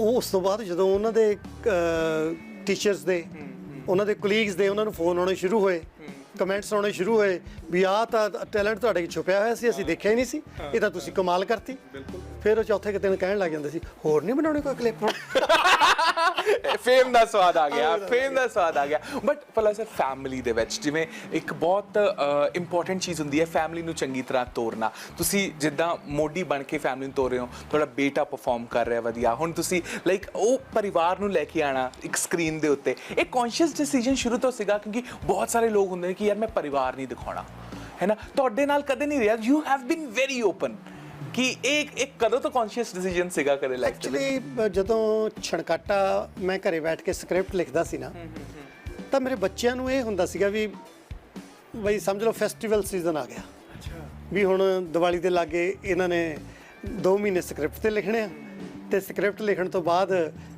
ਉਸ ਤੋਂ ਬਾਅਦ ਜਦੋਂ ਉਹਨਾਂ ਦੇ ਟੀਚਰਸ ਦੇ ਉਹਨਾਂ ਦੇ ਕੁਲੀਗਸ ਦੇ ਉਹਨਾਂ ਨੂੰ ਫੋਨ ਆਉਣੇ ਸ਼ੁਰੂ ਹੋਏ। ਕਮੈਂਟਸ ਆਉਣੇ ਸ਼ੁਰੂ ਹੋਏ ਵੀ ਆਹ ਤਾਂ ਟੈਲੈਂਟ ਤੁਹਾਡੇ 'ਚ ਛੁਪਿਆ ਹੋਇਆ ਸੀ ਅਸੀਂ ਦੇਖਿਆ ਹੀ ਨਹੀਂ ਸੀ। ਇਹ ਤਾਂ ਤੁਸੀਂ ਕਮਾਲ ਕਰਤੀ। ਫਿਰ ਉਹ ਚੌਥੇ ਕੁ ਦਿਨ ਕਹਿਣ ਲੱਗ ਜਾਂਦੇ ਸੀ ਹੋਰ ਨਹੀਂ ਬਣਾਉਣੀ ਕੋਈ ਕਲਿੱਪ ਫੇਮ *laughs* ਦਾ ਸਵਾਦ ਆ ਗਿਆ ਫੇਮ ਦਾ ਸਵਾਦ ਆ ਗਿਆ। ਬਟ ਭਲਾ ਸਰ ਫੈਮਿਲੀ ਦੇ ਵਿੱਚ ਜਿਵੇਂ ਇੱਕ ਬਹੁਤ ਇੰਪੋਰਟੈਂਟ ਚੀਜ਼ ਹੁੰਦੀ ਹੈ ਫੈਮਿਲੀ ਨੂੰ ਚੰਗੀ ਤਰ੍ਹਾਂ ਤੋਰਨਾ ਤੁਸੀਂ ਜਿੱਦਾਂ ਮੋਢੀ ਬਣ ਕੇ ਫੈਮਿਲੀ ਨੂੰ ਤੋਰ ਰਹੇ ਹੋ ਤੁਹਾਡਾ ਬੇਟਾ ਪਰਫਾਰਮ ਕਰ ਰਿਹਾ ਵਧੀਆ। ਹੁਣ ਤੁਸੀਂ ਲਾਈਕ ਉਹ ਪਰਿਵਾਰ ਨੂੰ ਲੈ ਕੇ ਆਣਾ ਇੱਕ ਸਕਰੀਨ ਦੇ ਉੱਤੇ। ਇਹ ਕੌਨਸ਼ੀਅਸ ਡਿਸੀਜਨ ਸ਼ੁਰੂ ਤੋਂ ਸੀਗਾ ਕਿਉਂਕਿ ਬਹੁਤ ਸਾਰੇ ਲੋਕ ਹੁੰਦੇ ਨੇ ਕਿ ਯਾਰ ਮੈਂ ਪਰਿਵਾਰ ਨਹੀਂ ਦਿਖਾਉਣਾ ਹੈ ਨਾ? ਤੁਹਾਡੇ ਨਾਲ ਕਦੇ ਨਹੀਂ ਰਿਹਾ। You have been very open ਕਿ ਇਹ ਇੱਕ ਕਦੋਂ ਤੋਂ ਕੌਨਸ਼ੀਅਸ ਡਿਸੀਜਨ ਸੀਗਾ ਕਦੇ ਲਾਈਫ ਚ ਐਕਚੁਅਲੀ ਜਦੋਂ ਛਣਕਾਟਾ ਮੈਂ ਘਰੇ ਬੈਠ ਕੇ ਸਕ੍ਰਿਪਟ ਲਿਖਦਾ ਸੀ ਨਾ ਤਾਂ ਮੇਰੇ ਬੱਚਿਆਂ ਨੂੰ ਇਹ ਹੁੰਦਾ ਸੀਗਾ ਵੀ ਬਈ ਸਮਝ ਲਓ ਫੈਸਟੀਵਲ ਸੀਜ਼ਨ ਆ ਗਿਆ। ਅੱਛਾ। ਵੀ ਹੁਣ ਦੀਵਾਲੀ ਦੇ ਲਾਗੇ ਇਹਨਾਂ ਨੇ 2 ਮਹੀਨੇ ਸਕ੍ਰਿਪਟ ਤੇ ਲਿਖਣੇ ਆ। ਤੇ ਸਕ੍ਰਿਪਟ ਲਿਖਣ ਤੋਂ ਬਾਅਦ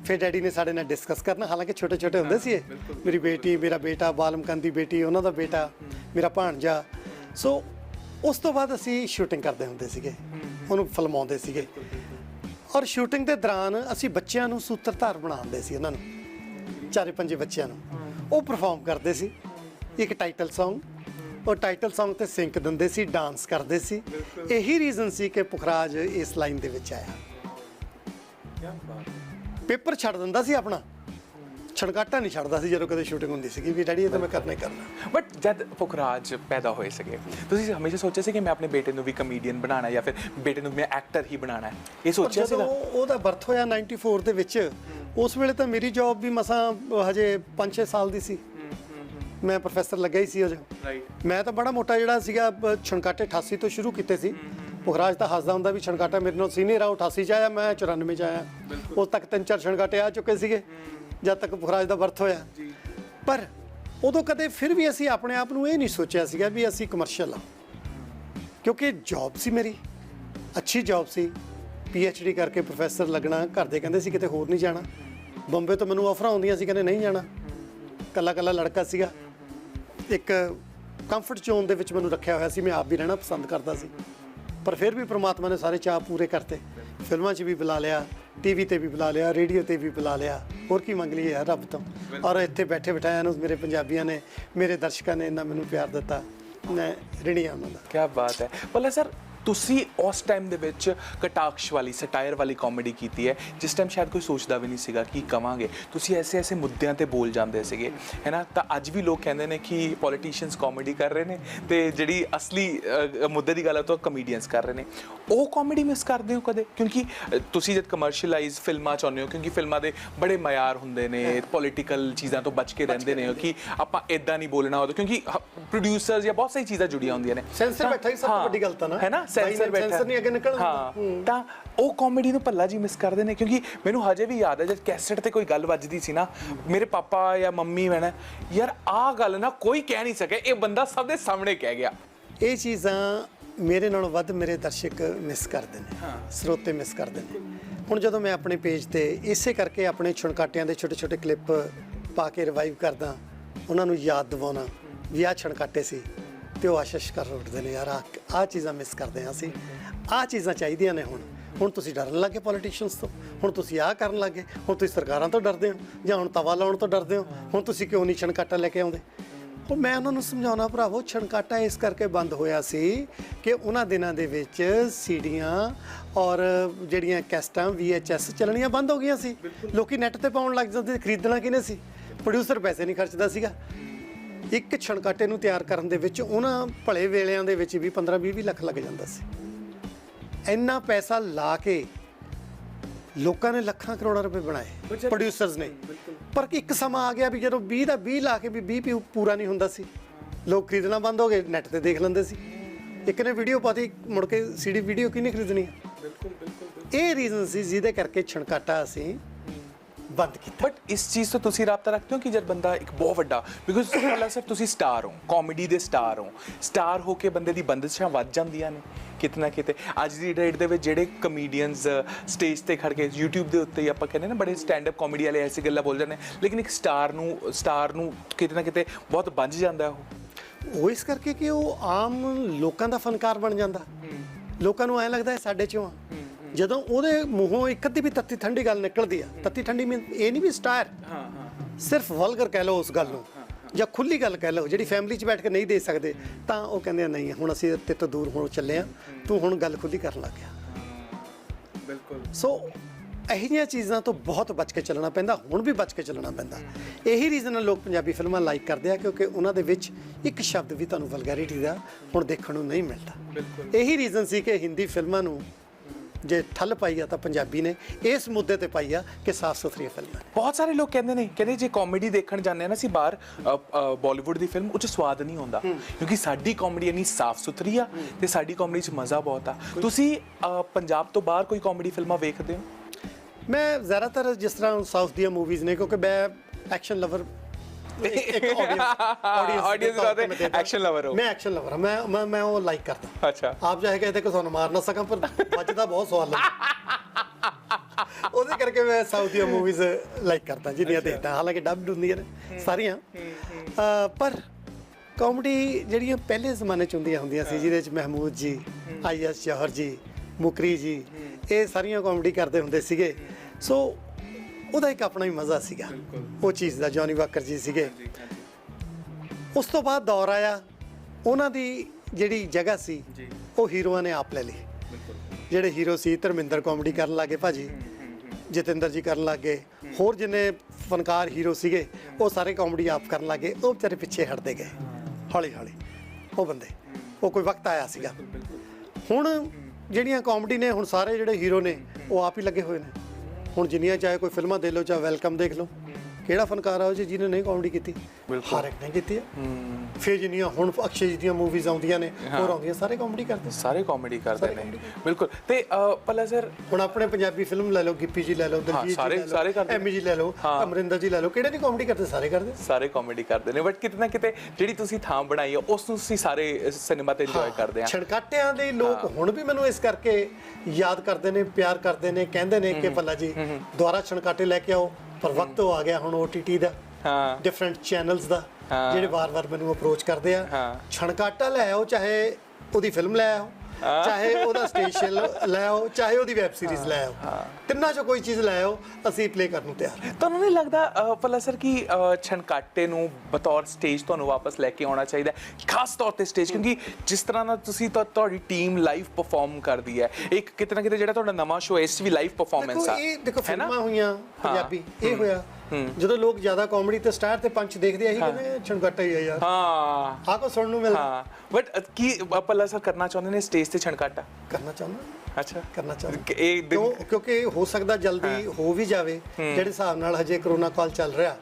ਫਿਰ ਡੈਡੀ ਨੇ ਸਾਡੇ ਨਾਲ ਡਿਸਕਸ ਕਰਨਾ। ਹਾਲਾਂਕਿ ਛੋਟੇ ਛੋਟੇ ਹੁੰਦੇ ਸੀ ਇਹ। ਮੇਰੀ ਬੇਟੀ ਮੇਰਾ ਬੇਟਾ ਬਾਲਮਕਨ ਦੀ ਬੇਟੀ ਉਹਨਾਂ ਦਾ ਬੇਟਾ ਮੇਰਾ ਭਾਣਜਾ। ਸੋ ਉਸ ਤੋਂ ਬਾਅਦ ਅਸੀਂ ਸ਼ੂਟਿੰਗ ਕਰਦੇ ਹੁੰਦੇ ਸੀਗੇ। ਉਹਨੂੰ ਫਿਲਮਾਉਂਦੇ ਸੀਗੇ। ਔਰ ਸ਼ੂਟਿੰਗ ਦੇ ਦੌਰਾਨ ਅਸੀਂ ਬੱਚਿਆਂ ਨੂੰ ਸੂਤਰਧਾਰ ਬਣਾਉਂਦੇ ਸੀ ਉਹਨਾਂ ਨੂੰ। ਚਾਰੇ ਪੰਜੇ ਬੱਚਿਆਂ ਨੂੰ। ਉਹ ਪਰਫਾਰਮ ਕਰਦੇ ਸੀ। ਇੱਕ ਟਾਈਟਲ Song ਉਹ ਟਾਈਟਲ Song ਤੇ ਸਿੰਕ ਦਿੰਦੇ ਸੀ ਡਾਂਸ ਕਰਦੇ ਸੀ। ਇਹੀ ਰੀਜ਼ਨ ਸੀ ਕਿ ਪੁਖਰਾਜ ਇਸ ਲਾਈਨ ਦੇ ਵਿੱਚ ਆਇਆ। ਪੇਪਰ ਛੱਡ ਦਿੰਦਾ ਸੀ ਆਪਣਾ। ਛੜਕਾਟਾ ਨਹੀਂ ਛੱਡਦਾ ਸੀ ਜਦੋਂ ਕਦੇ ਸ਼ੂਟਿੰਗ ਹੁੰਦੀ ਸੀ ਵੀ ਡੈਡੀ ਇਹ ਤਾਂ ਮੈਂ ਕਰਨਾ ਹੀ ਕਰਨਾ। ਬਟ ਜਦ ਪੁਖਰਾਜ ਪੈਦਾ ਹੋਏ ਸੀਗੇ ਤੁਸੀਂ ਹਮੇਸ਼ਾ ਸੋਚਿਆ ਸੀ ਕਿ ਮੈਂ ਆਪਣੇ ਬੇਟੇ ਨੂੰ ਵੀ ਕਮੇਡੀਅਨ ਬਣਾਉਣਾ ਜਾਂ ਫਿਰ ਬੇਟੇ ਨੂੰ ਮੈਂ ਐਕਟਰ ਹੀ ਬਣਾਉਣਾ ਇਹ ਸੋਚਿਆ ਜਦੋਂ ਸੀਗਾ? ਉਹਦਾ ਬਰਥ ਹੋਇਆ 94 ਦੇ ਵਿੱਚ ਉਸ ਵੇਲੇ ਤਾਂ ਮੇਰੀ ਜੌਬ ਵੀ ਮਸਾਂ ਹਜੇ 5-6 ਸਾਲ ਦੀ ਸੀ। ਮੈਂ ਪ੍ਰੋਫੈਸਰ ਲੱਗਾ ਹੀ ਸੀ ਉਦੋਂ ਰਾਈਟ ਮੈਂ ਤਾਂ ਬੜਾ ਮੋਟਾ ਜਿਹੜਾ ਸੀਗਾ ਛਣਕਾਟੇ 88 ਤੋਂ ਸ਼ੁਰੂ ਕੀਤੇ ਸੀ। ਮੁਖਰਾਜ ਤਾਂ ਹੱਸਦਾ ਹੁੰਦਾ ਵੀ ਛਣਕਾਟਾ ਮੇਰੇ ਨਾਲ ਸੀਨੀਅਰ ਆ ਉਹ 88 ਚ ਆਇਆ ਮੈਂ 94 ਚ ਆਇਆ। ਉਸ ਤੱਕ ਤਿੰਨ ਚਾਰ ਛਣਕਾਟੇ ਆ ਚੁੱਕੇ ਸੀਗੇ ਜਦ ਤੱਕ ਮੁਖਰਾਜ ਦਾ ਬਰਥ ਹੋਇਆ। ਪਰ ਉਦੋਂ ਕਦੇ ਫਿਰ ਵੀ ਅਸੀਂ ਆਪਣੇ ਆਪ ਨੂੰ ਇਹ ਨਹੀਂ ਸੋਚਿਆ ਸੀਗਾ ਵੀ ਅਸੀਂ ਕਮਰਸ਼ੀਅਲ ਆ। ਕਿਉਂਕਿ ਜੌਬ ਸੀ ਮੇਰੀ ਅੱਛੀ ਜੌਬ ਸੀ। ਡੀ ਕਰਕੇ ਪ੍ਰੋਫੈਸਰ ਲੱਗਣਾ ਘਰ ਦੇ ਕਹਿੰਦੇ ਸੀ ਕਿਤੇ ਹੋਰ ਨਹੀਂ ਜਾਣਾ। ਬੰਬੇ ਤੋਂ ਮੈਨੂੰ ਆਫਰਾਂ ਆਉਂਦੀਆਂ ਸੀ ਕਹਿੰਦੇ ਨਹੀਂ ਜਾਣਾ। ਕੱਲਾ ਕੱਲਾ ਲੜਕਾ ਸੀਗਾ। ਇੱਕ ਕੰਫਰਟ ਜ਼ੋਨ ਦੇ ਵਿੱਚ ਮੈਨੂੰ ਰੱਖਿਆ ਹੋਇਆ ਸੀ ਮੈਂ ਆਪ ਵੀ ਰਹਿਣਾ ਪਸੰਦ ਕਰਦਾ ਸੀ। ਪਰ ਫਿਰ ਵੀ ਪ੍ਰਮਾਤਮਾ ਨੇ ਸਾਰੇ ਚਾਅ ਪੂਰੇ ਕਰਤੇ। ਫਿਲਮਾਂ 'ਚ ਵੀ ਬੁਲਾ ਲਿਆ ਟੀਵੀ ਤੇ ਵੀ ਬੁਲਾ ਲਿਆ, ਰੇਡੀਓ ਤੇ ਵੀ ਬੁਲਾ ਲਿਆ। ਹੋਰ ਕੀ ਮੰਗ ਲਈ ਯਾਰ ਰੱਬ ਤੋਂ। ਔਰ ਇੱਥੇ ਬੈਠੇ ਬਿਠਾਇਆ ਨੂੰ ਮੇਰੇ ਪੰਜਾਬੀਆਂ ਨੇ, ਮੇਰੇ ਦਰਸ਼ਕਾਂ ਨੇ ਇੰਨਾ ਮੈਨੂੰ ਪਿਆਰ ਦਿੱਤਾ। ਮੈਂ ਰਿਣੀ ਹਾਂ ਉਹਨਾਂ ਦਾ ਕੀ ਬਾਤ ਹੈ। ਭਲਾ ਸਰ ਤੁਸੀਂ ਉਸ ਟਾਈਮ ਦੇ ਵਿੱਚ ਕਟਾਕਸ਼ ਵਾਲੀ ਸਟਾਇਰ ਵਾਲੀ ਕਾਮੇਡੀ ਕੀਤੀ ਹੈ ਜਿਸ ਟਾਈਮ ਸ਼ਾਇਦ ਕੋਈ ਸੋਚਦਾ ਵੀ ਨਹੀਂ ਸੀਗਾ ਕੀ ਕਵਾਂਗੇ। ਤੁਸੀਂ ਐਸੇ ਐਸੇ ਮੁੱਦਿਆਂ ਤੇ ਬੋਲ ਜਾਂਦੇ ਸੀਗੇ ਹੈਨਾ? ਤਾਂ ਅੱਜ ਵੀ ਲੋਕ ਕਹਿੰਦੇ ਨੇ ਕਿ ਪੋਲੀਟੀਸ਼ੀਅਨਸ ਕਾਮੇਡੀ ਕਰ ਰਹੇ ਨੇ ਤੇ ਜਿਹੜੀ ਅਸਲੀ ਮੁੱਦੇ ਦੀ ਗੱਲ ਹੈ ਤਾਂ ਕਮੇਡੀਅਨਸ ਕਰ ਰਹੇ ਨੇ। ਉਹ ਕਾਮੇਡੀ ਮਿਸ ਕਰਦੇ ਹੋ ਕਦੇ? ਕਿਉਂਕਿ ਤੁਸੀਂ ਜਦ ਕਮਰਸ਼ੀਅਲਾਈਜ਼ ਫਿਲਮਾਂ ਚਾਹੁੰਦੇ ਹੋ ਕਿਉਂਕਿ ਫਿਲਮਾਂ ਦੇ ਬੜੇ ਮਿਆਰ ਹੁੰਦੇ ਨੇ ਪੋਲੀਟੀਕਲ ਚੀਜ਼ਾਂ ਤੋਂ ਬਚ ਕੇ ਰਹਿੰਦੇ ਨੇ ਕਿ ਆਪਾਂ ਇਦਾਂ ਨਹੀਂ ਬੋਲਣਾ ਉਹਦਾ ਕਿਉਂਕਿ ਪ੍ਰੋਡਿਊਸਰਸ ਜਾਂ ਬਹੁਤ ਸਾਰੀ ਚੀਜ਼ਾਂ ਜੁੜੀਆਂ ਹੁੰਦੀਆਂ ਨੇ। ਸੈਂਸਰ ਬੈਠਾ ਹੀ ਸਭ ਤੋਂ ਵੱਡੀ ਗੱਲ ਤਾਂ ਨਾ। ਹੈ ਨਾ ਸੈਂਸਰ ਬੈਠਾ ਸੈਂਸਰ ਨਹੀਂ ਅੱਗੇ ਨਿਕਲਣ ਹਾਂ। ਤਾਂ ਉਹ ਕਾਮੇਡੀ ਨੂੰ ਭੱਲਾ ਜੀ ਮਿਸ ਕਰਦੇ ਨੇ ਕਿਉਂਕਿ ਮੈਨੂੰ ਹਜੇ ਵੀ ਯਾਦ ਹੈ ਜਦ ਕੈਸਟ ਤੇ ਕੋਈ ਗੱਲ ਵੱਜਦੀ ਸੀ ਨਾ ਮੇਰੇ ਪਾਪਾ ਜਾਂ ਮੰਮੀ ਮੈਨੇ ਯਾਰ ਆਹ ਗੱਲ ਨਾ ਕੋਈ ਕਹਿ ਨਹੀਂ ਸਕੇ ਇਹ ਬੰਦਾ ਸਭ ਦੇ ਸਾਹਮਣੇ ਕਹਿ ਗਿਆ। ਇਹ ਚੀਜ਼ਾਂ ਮੇਰੇ ਨਾਲੋਂ ਵੱਧ ਮੇਰੇ ਦਰਸ਼ਕ ਮਿਸ ਕਰਦੇ ਨੇ ਸਰੋਤੇ ਮਿਸ ਕਰਦੇ ਨੇ। ਹੁਣ ਜਦੋਂ ਮੈਂ ਆਪਣੇ ਪੇਜ ਤੇ ਇਸੇ ਕਰਕੇ ਆਪਣੇ ਛੁਣਕਾਟਿਆਂ ਦੇ ਛੋਟੇ ਛੋਟੇ ਕਲਿੱਪ ਪਾ ਕੇ ਰਿਵਾਈਵ ਕਰਦਾ ਉਹਨਾਂ ਨੂੰ ਯਾਦ ਦਿਵਾਉਣਾ ਵੀ ਆਹ ਛਣਕਾਟੇ ਸੀ। ਤੇ ਉਹ ਆਸ਼ਿਸ਼ ਕਰ ਉੱਠਦੇ ਨੇ ਯਾਰ ਆਹ ਚੀਜ਼ਾਂ ਮਿਸ ਕਰਦੇ ਹਾਂ ਅਸੀਂ। ਆਹ ਚੀਜ਼ਾਂ ਚਾਹੀਦੀਆਂ ਨੇ ਹੁਣ। ਹੁਣ ਤੁਸੀਂ ਡਰਨ ਲੱਗੇ ਪੋਲੀਟੀਸ਼ੀਅਨਸ ਤੋਂ। ਹੁਣ ਤੁਸੀਂ ਆਹ ਕਰਨ ਲੱਗੇ ਹੁਣ ਤੁਸੀਂ ਸਰਕਾਰਾਂ ਤੋਂ ਡਰਦੇ ਹੋ। ਜਾਂ ਹੁਣ ਤਵਾ ਲਾਉਣ ਤੋਂ ਡਰਦੇ ਹੋ। ਹੁਣ ਤੁਸੀਂ ਕਿਉਂ ਨਹੀਂ ਛਣਕਾਟਾ ਲੈ ਕੇ ਆਉਂਦੇ? ਉਹ ਮੈਂ ਉਹਨਾਂ ਨੂੰ ਸਮਝਾਉਣਾ ਭਰਾਵੋ ਛਣਕਾਟਾ ਇਸ ਕਰਕੇ ਬੰਦ ਹੋਇਆ ਸੀ ਕਿ ਉਹਨਾਂ ਦਿਨਾਂ ਦੇ ਵਿੱਚ ਸੀਡੀਆਂ ਔਰ ਜਿਹੜੀਆਂ ਕੈਸਟਾਂ VHS ਚੱਲਣੀਆਂ ਬੰਦ ਹੋ ਗਈਆਂ ਸੀ। ਲੋਕੀ ਨੈੱਟ ਤੇ ਪਾਉਣ ਲੱਗ ਜਾਂਦੇ ਖਰੀਦਣਾ ਕਿਨੇ ਸੀ? ਪ੍ਰੋਡਿਊਸਰ ਪੈਸੇ ਨਹੀਂ ਖਰਚਦਾ ਸੀਗਾ। ਇੱਕ ਛਣਕਾਟੇ ਨੂੰ ਤਿਆਰ ਕਰਨ ਦੇ ਵਿੱਚ ਉਹਨਾਂ ਭਲੇ ਵੇਲਿਆਂ ਦੇ ਵਿੱਚ ਵੀ 15 20 ਲੱਖ ਲੱਗ ਜਾਂਦਾ ਸੀ। ਇੰਨਾ ਪੈਸਾ ਲਾ ਕੇ ਲੋਕਾਂ ਨੇ ਲੱਖਾਂ ਕਰੋੜਾਂ ਰੁਪਏ ਬਣਾਏ ਪ੍ਰੋਡਿਊਸਰਸ ਨੇ। ਪਰ ਇੱਕ ਸਮਾਂ ਆ ਗਿਆ ਵੀ ਜਦੋਂ 20 ਦਾ 20 ਲਾ ਕੇ ਵੀ 20 ਵੀ ਪੂਰਾ ਨਹੀਂ ਹੁੰਦਾ ਸੀ। ਲੋਕ ਖਰੀਦਣਾ ਬੰਦ ਹੋ ਗਏ ਨੈਟ ਤੇ ਦੇਖ ਲੈਂਦੇ ਸੀ। ਇੱਕ ਨੇ ਵੀਡੀਓ ਪਾਤੀ ਮੁੜ ਕੇ ਸੀਡੀ ਵੀਡੀਓ ਕਿਹਨੇ ਖਰੀਦਣੀ ਬਿਲਕੁਲ ਬਿਲਕੁਲ ਇਹ ਰੀਜ਼ਨ ਸੀ ਜਿਹਦੇ ਕਰਕੇ ਛਣਕਾਟਾ ਅਸੀਂ ਬੰਦ ਕੀਤਾ। ਬਟ ਇਸ ਚੀਜ਼ ਤੋਂ ਤੁਸੀਂ ਰਾਬਤਾ ਰੱਖਦੇ ਹੋ ਕਿ ਜਦ ਬੰਦਾ ਇੱਕ ਬਹੁਤ ਵੱਡਾ ਬਿਕੋਜ਼ ਪਹਿਲਾਂ ਸਰ ਤੁਸੀਂ ਸਟਾਰ ਹੋ ਕਾਮੇਡੀ ਦੇ ਸਟਾਰ ਹੋ। ਸਟਾਰ ਹੋ ਕੇ ਬੰਦੇ ਦੀ ਬੰਦਿਸ਼ਾਂ ਵੱਧ ਜਾਂਦੀਆਂ ਨੇ ਕਿਤਨਾ ਕਿਤੇ। ਅੱਜ ਦੀ ਡੇਟ ਦੇ ਵਿੱਚ ਜਿਹੜੇ ਕਮੇਡੀਅਨਸ ਸਟੇਜ ਤੇ ਖੜ ਕੇ YouTube ਦੇ ਉੱਤੇ ਹੀ ਆਪਾਂ ਕਹਿੰਦੇ ਨਾ ਬੜੇ ਸਟੈਂਡ ਅਪ ਕਾਮੇਡੀ ਵਾਲੇ ਐਸੀ ਗੱਲਾਂ ਬੋਲ ਜਾਂਦੇ ਨੇ। ਲੇਕਿਨ ਇੱਕ ਸਟਾਰ ਨੂੰ ਸਟਾਰ ਨੂੰ ਕਿਤੇ ਨਾ ਕਿਤੇ ਬਹੁਤ ਬੰਝ ਜਾਂਦਾ ਉਹ। ਉਹ ਇਸ ਕਰਕੇ ਕਿ ਉਹ ਆਮ ਲੋਕਾਂ ਦਾ ਫਨਕਾਰ ਬਣ ਜਾਂਦਾ। ਲੋਕਾਂ ਨੂੰ ਐ ਲੱਗਦਾ ਹੈ ਸਾਡੇ ਚੋਂ ਆ। ਜਦੋਂ ਉਹਦੇ ਮੂੰਹੋਂ ਇੱਕ ਅੱਧੀ ਵੀ ਤੱਤੀ ਠੰਡੀ ਗੱਲ ਨਿਕਲਦੀ ਆ ਤੱਤੀ ਠੰਡੀ ਮੀਨ ਇਹ ਨਹੀਂ ਵੀ ਸਟਾਰ ਹਾਂ ਹਾਂ ਸਿਰਫ ਵਲਗਰ ਕਹਿ ਲਓ ਉਸ ਗੱਲ ਨੂੰ ਜਾਂ ਖੁੱਲੀ ਗੱਲ ਕਹਿ ਲਓ ਜਿਹੜੀ ਫੈਮਿਲੀ 'ਚ ਬੈਠ ਕੇ ਨਹੀਂ ਦੇ ਸਕਦੇ ਤਾਂ ਉਹ ਕਹਿੰਦੇ ਆ, ਨਹੀਂ ਹੁਣ ਅਸੀਂ ਤੇ ਤੋਂ ਦੂਰ ਹੋਣ ਚੱਲੇ ਆ ਤੂੰ ਹੁਣ ਗੱਲ ਖੁੱਲੀ ਕਰਨ ਲੱਗ ਗਿਆ। ਬਿਲਕੁਲ। ਸੋ ਜਿਹੀਆਂ ਚੀਜ਼ਾਂ ਤੋਂ ਬਹੁਤ ਬਚ ਕੇ ਚੱਲਣਾ ਪੈਂਦਾ ਹੁਣ ਵੀ ਬਚ ਕੇ ਚੱਲਣਾ ਪੈਂਦਾ। ਇਹੀ ਰੀਜ਼ਨ ਨਾਲ ਲੋਕ ਪੰਜਾਬੀ ਫਿਲਮਾਂ ਲਾਈਕ ਕਰਦੇ ਆ ਕਿਉਂਕਿ ਉਹਨਾਂ ਦੇ ਵਿੱਚ ਇੱਕ ਸ਼ਬਦ ਵੀ ਤੁਹਾਨੂੰ ਵਲਗੈਰਿਟੀ ਦਾ ਹੁਣ ਦੇਖਣ ਨੂੰ ਨਹੀਂ ਮਿਲਦਾ। ਬਿਲਕੁਲ। ਇਹੀ ਰੀਜ਼ਨ ਸੀ ਕਿ ਹਿੰਦੀ ਫਿਲਮਾਂ ਨੂੰ ਜੇ ਠੱਲ ਪਾਈ ਆ ਤਾਂ ਪੰਜਾਬੀ ਨੇ ਇਸ ਮੁੱਦੇ ਤੇ ਪਾਈ ਆ ਕਿ ਸਾਫ਼ ਸੁਥਰੀਆਂ ਫਿਲਮਾਂ ਨੇ। ਬਹੁਤ ਸਾਰੇ ਲੋਕ ਕਹਿੰਦੇ ਨੇ ਕਹਿੰਦੇ ਜੇ ਕਾਮੇਡੀ ਦੇਖਣ ਜਾਂਦੇ ਆ ਨਾ ਅਸੀਂ ਬਾਹਰ ਬਾਲੀਵੁੱਡ ਦੀ ਫਿਲਮ ਉਹ 'ਚ ਸਵਾਦ ਨਹੀਂ ਆਉਂਦਾ। ਕਿਉਂਕਿ ਸਾਡੀ ਕਾਮੇਡੀ ਇੰਨੀ ਸਾਫ਼ ਸੁਥਰੀ ਆ ਤੇ ਸਾਡੀ ਕਾਮੇਡੀ 'ਚ ਮਜ਼ਾ ਬਹੁਤ ਆ। ਤੁਸੀਂ ਪੰਜਾਬ ਤੋਂ ਬਾਹਰ ਕੋਈ ਕਾਮੇਡੀ ਫਿਲਮਾਂ ਵੇਖਦੇ ਹੋ? ਮੈਂ ਜ਼ਿਆਦਾਤਰ ਜਿਸ ਤਰ੍ਹਾਂ ਸਾਊਥ ਦੀਆਂ ਮੂਵੀਜ਼ ਨੇ ਕਿਉਂਕਿ ਮੈਂ ਐਕਸ਼ਨ ਲਵਰ ਇੱਕ ਆਡੀਅנס *laughs* Audience ਦਾ ਤੇ action lover ਹੋ। ਮੈਂ ਐਕਸ਼ਨ ਲਵਰ ਹਾਂ। ਮੈਂ ਮੈਂ ਮੈਂ ਉਹ ਲਾਈਕ ਕਰਦਾ। ਅੱਛਾ। ਆਪ ਚਾਹੇ ਕਹਿੰਦੇ ਕਿ ਤੁਹਾਨੂੰ ਮਾਰ ਨਾ ਸਕਾਂ ਪਰ ਵੱਜਦਾ ਬਹੁਤ ਸਵਾਲ ਉਹਦੇ ਕਰਕੇ ਮੈਂ ਸਾਊਥ ਦੀਆਂ ਮੂਵੀਜ਼ ਲਾਈਕ ਕਰਦਾ ਜਿਹਦੀਆਂ ਦੇਖਦਾ। ਹਾਲਾਂਕਿ ਡਬਡ ਹੁੰਦੀਆਂ ਨੇ ਸਾਰੀਆਂ। ਪਰ ਕਾਮੇਡੀ ਜਿਹੜੀਆਂ ਪਹਿਲੇ ਜ਼ਮਾਨੇ ਚ ਹੁੰਦੀਆਂ ਹੁੰਦੀਆਂ ਸੀ ਜਿਹਦੇ ਚ ਮਹਿਮੂਦ ਜੀ ਆਈਐਸ ਜੌਹਰ ਜੀ ਮੁਕਰੀ ਜੀ ਇਹ ਸਾਰੀਆਂ ਕਾਮੇਡੀ ਕਰਦੇ ਹੁੰਦੇ ਸੀਗੇ। ਸੋ ਉਹਦਾ ਇੱਕ ਆਪਣਾ ਹੀ ਮਜ਼ਾ ਸੀਗਾ। ਉਹ ਚੀਜ਼ ਦਾ ਜੌਨੀ ਵਾਕਰ ਜੀ ਸੀਗੇ। ਉਸ ਤੋਂ ਬਾਅਦ ਦੌਰ ਆਇਆ। ਉਹਨਾਂ ਦੀ ਜਿਹੜੀ ਜਗ੍ਹਾ ਸੀ। ਉਹ ਹੀਰੋਆਂ ਨੇ ਆਪ ਲੈ ਲਈ। ਜਿਹੜੇ ਹੀਰੋ ਸੀ ਧਰਮਿੰਦਰ ਕਾਮੇਡੀ ਕਰਨ ਲੱਗੇ ਭਾਜੀ ਜਤਿੰਦਰ ਜੀ ਕਰਨ ਲੱਗੇ। ਹੋਰ ਜਿੰਨੇ ਫਨਕਾਰ ਹੀਰੋ ਸੀਗੇ ਉਹ ਸਾਰੇ ਕਾਮੇਡੀ ਆਪ ਕਰਨ ਲੱਗੇ। ਉਹ ਵਿਚਾਰੇ ਪਿੱਛੇ ਹਟਦੇ ਗਏ। ਹੌਲੀ ਹੌਲੀ। ਉਹ ਬੰਦੇ। ਉਹ ਕੋਈ ਵਕਤ ਆਇਆ ਸੀਗਾ। ਹੁਣ ਜਿਹੜੀਆਂ ਕਾਮੇਡੀ ਨੇ ਹੁਣ ਸਾਰੇ ਜਿਹੜੇ ਹੀਰੋ ਨੇ ਉਹ ਆਪ ਹੀ ਲੱਗੇ ਹੋਏ ਨੇ। ਹੁਣ ਜਿੰਨੀਆਂ ਚਾਹੇ ਕੋਈ ਫਿਲਮਾਂ ਦੇ ਲਓ ਚਾਹੇ ਵੈਲਕਮ ਦੇਖ ਲਓ। ਕਿਹੜਾ ਫਨਕਾਰ ਆ ਉਹ ਜਿਹਨੇ ਨਹੀਂ ਕਾਮੇਡੀ ਕੀਤੀ। ਹਰ ਇੱਕ ਨੇ ਕੀਤੀ ਹੈ। ਫਿਰ ਜਿੰਨੀਆਂ ਹੁਣ ਅਕਸ਼ੇ ਜੀ ਦੀਆਂ ਮੂਵੀਜ਼ ਆਉਂਦੀਆਂ ਨੇ ਹੋਰ ਆਉਂਦੀਆਂ ਸਾਰੇ ਕਾਮੇਡੀ ਕਰਦੇ ਸਾਰੇ ਕਾਮੇਡੀ ਕਰਦੇ ਨੇ। ਬਿਲਕੁਲ। ਤੇ ਭਲਾ ਸਰ ਹੁਣ ਆਪਣੇ ਪੰਜਾਬੀ ਫਿਲਮ ਲੈ ਲਓ ਗਿੱਪੀ ਜੀ ਲੈ ਲਓ ਦਲਜੀਤ ਸਾਰੇ- ਜੀ ਸਾਰੇ ਲਓ ਕਰਦੇ। ਐਮੀ ਜੀ ਲੈ ਲਓ। ਅਮਰਿੰਦਰ ਜੀ ਲੈ ਲਓ ਕਿਹੜੇ ਨਹੀਂ ਕਾਮੇਡੀ ਕਰਦੇ? ਸਾਰੇ ਕਰਦੇ। ਸਾਰੇ ਕਾਮੇਡੀ ਕਰਦੇ ਨੇ। ਬਟ ਕਿਤੇ ਨਾ ਕਿਤੇ ਜਿਹੜੀ ਤੁਸੀਂ ਥਾਂ ਬਣਾਈ ਹੈ ਉਸ ਨੂੰ ਤੁਸੀਂ ਸਾਰੇ ਸਿਨੇਮਾ ਤੇ ਇੰਜੋਏ ਕਰਦੇ ਆ ਛੜਕਾਟਿਆਂ ਦੇ ਲੋਕ ਹੁਣ ਵੀ ਮੈਨੂੰ ਇਸ ਕਰਕੇ ਯਾਦ ਕਰਦੇ ਨੇ ਪਿਆਰ ਕਰਦੇ ਨੇ ਕਹਿੰਦੇ ਨੇ ਕਿ ਪੱਲਾ ਜੀ ਦੁਬਾਰਾ ਛਣਕਾਟੇ ਲੈ ਕੇ ਆਓ। ਪਰ ਵਕਤ ਹੋ ਆ ਗਿਆ ਹੁਣ OTT ਦਾ ਹਾਂ ਡਿਫਰੈਂਟ ਚੈਨਲਸ ਦਾ। ਜਿਹੜੇ ਵਾਰ-ਵਾਰ ਮੈਨੂੰ ਅਪਰੋਚ ਕਰਦੇ ਆ। ਛਣਕਾਟਾ ਲੈ ਆਓ ਚਾਹੇ ਉਹਦੀ ਫਿਲਮ ਲੈ ਆਓ ਚਾਹੇ ਉਹਦਾ ਸਟੇਜ ਸ਼ੋ ਲੈ ਆਓ ਚਾਹੇ ਉਹਦੀ ਵੈਬ ਸੀਰੀਜ਼ ਲੈ ਆਓ। ਤਿੰਨਾਂ ਚੋਂ ਕੋਈ ਚੀਜ਼ ਲੈ ਆਓ ਅਸੀਂ ਪਲੇ ਕਰਨ ਨੂੰ ਤਿਆਰ ਹਾਂ। ਤੁਹਾਨੂੰ ਨਹੀਂ ਲੱਗਦਾ ਭਲਾ ਸਰ ਕਿ ਛਣਕਾਟੇ ਨੂੰ ਬਤੌਰ ਸਟੇਜ ਤੁਹਾਨੂੰ ਵਾਪਸ ਲੈ ਕੇ ਆਉਣਾ ਚਾਹੀਦਾ? ਖਾਸ ਤੌਰ ਤੇ ਸਟੇਜ ਕਿਉਂਕਿ ਜਿਸ ਤਰ੍ਹਾਂ ਨਾਲ ਤੁਸੀਂ ਤੁਹਾ- ਤੁਹਾਡੀ ਟੀਮ ਲਾਈਵ ਪਰਫਾਰਮ ਕਰਦੀ ਹੈ ਇੱਕ ਕਿਤੇ ਨਾ ਕਿਤੇ ਜਿਹੜਾ ਤੁਹਾਡਾ ਨਵਾਂ ਸ਼ੋਅ ਇਸ ਵੀ ਲਾਈਵ ਪਰਫਾਰਮੈਂਸ ਦੇਖੋ ਆ। ਇਹ ਦੇਖੋ? ਫਿਲਮਾਂ ਹੋਈਆਂ ਪੰਜਾਬੀ ਇਹ ਹੋਇਆ। ਜਦੋਂ ਲੋਕ ਜ਼ਿਆਦਾ ਕਾਮੇਡੀ ਤੇ ਸਟਾਰ ਤੇ ਪੰਚ ਦੇਖਦੇ ਆ ਕਹਿੰਦੇ ਛਣਗਟਾ ਹੀ ਆ ਯਾਰ। ਹਾਂ। ਆਹ ਕੋ ਸੁਣਨ ਨੂੰ ਮਿਲਦਾ। ਹਾਂ। ਬਟ ਕੀ ਭਲਾ ਸਰ ਕਰਨਾ ਚਾਹੁੰਦੇ ਨੇ ਸਟੇਜ ਤੇ ਛਣਕਾਟਾ? ਕਰਨਾ ਚਾਹੁੰਦਾ ਅੱਛਾ। ਕਰਨਾ ਚਾਹੁੰਦਾ ਇਹ ਕਿਉਂ? ਕਿਉਂਕਿ ਹੋ ਸਕਦਾ ਜਲਦੀ ਹੋ। ਵੀ ਜਾਵੇ ਜਿਹੜੇ ਹਿਸਾਬ ਨਾਲ ਹਜੇ ਕਰੋਨਾ ਕਾਲ ਚੱਲ ਰਿਹਾ।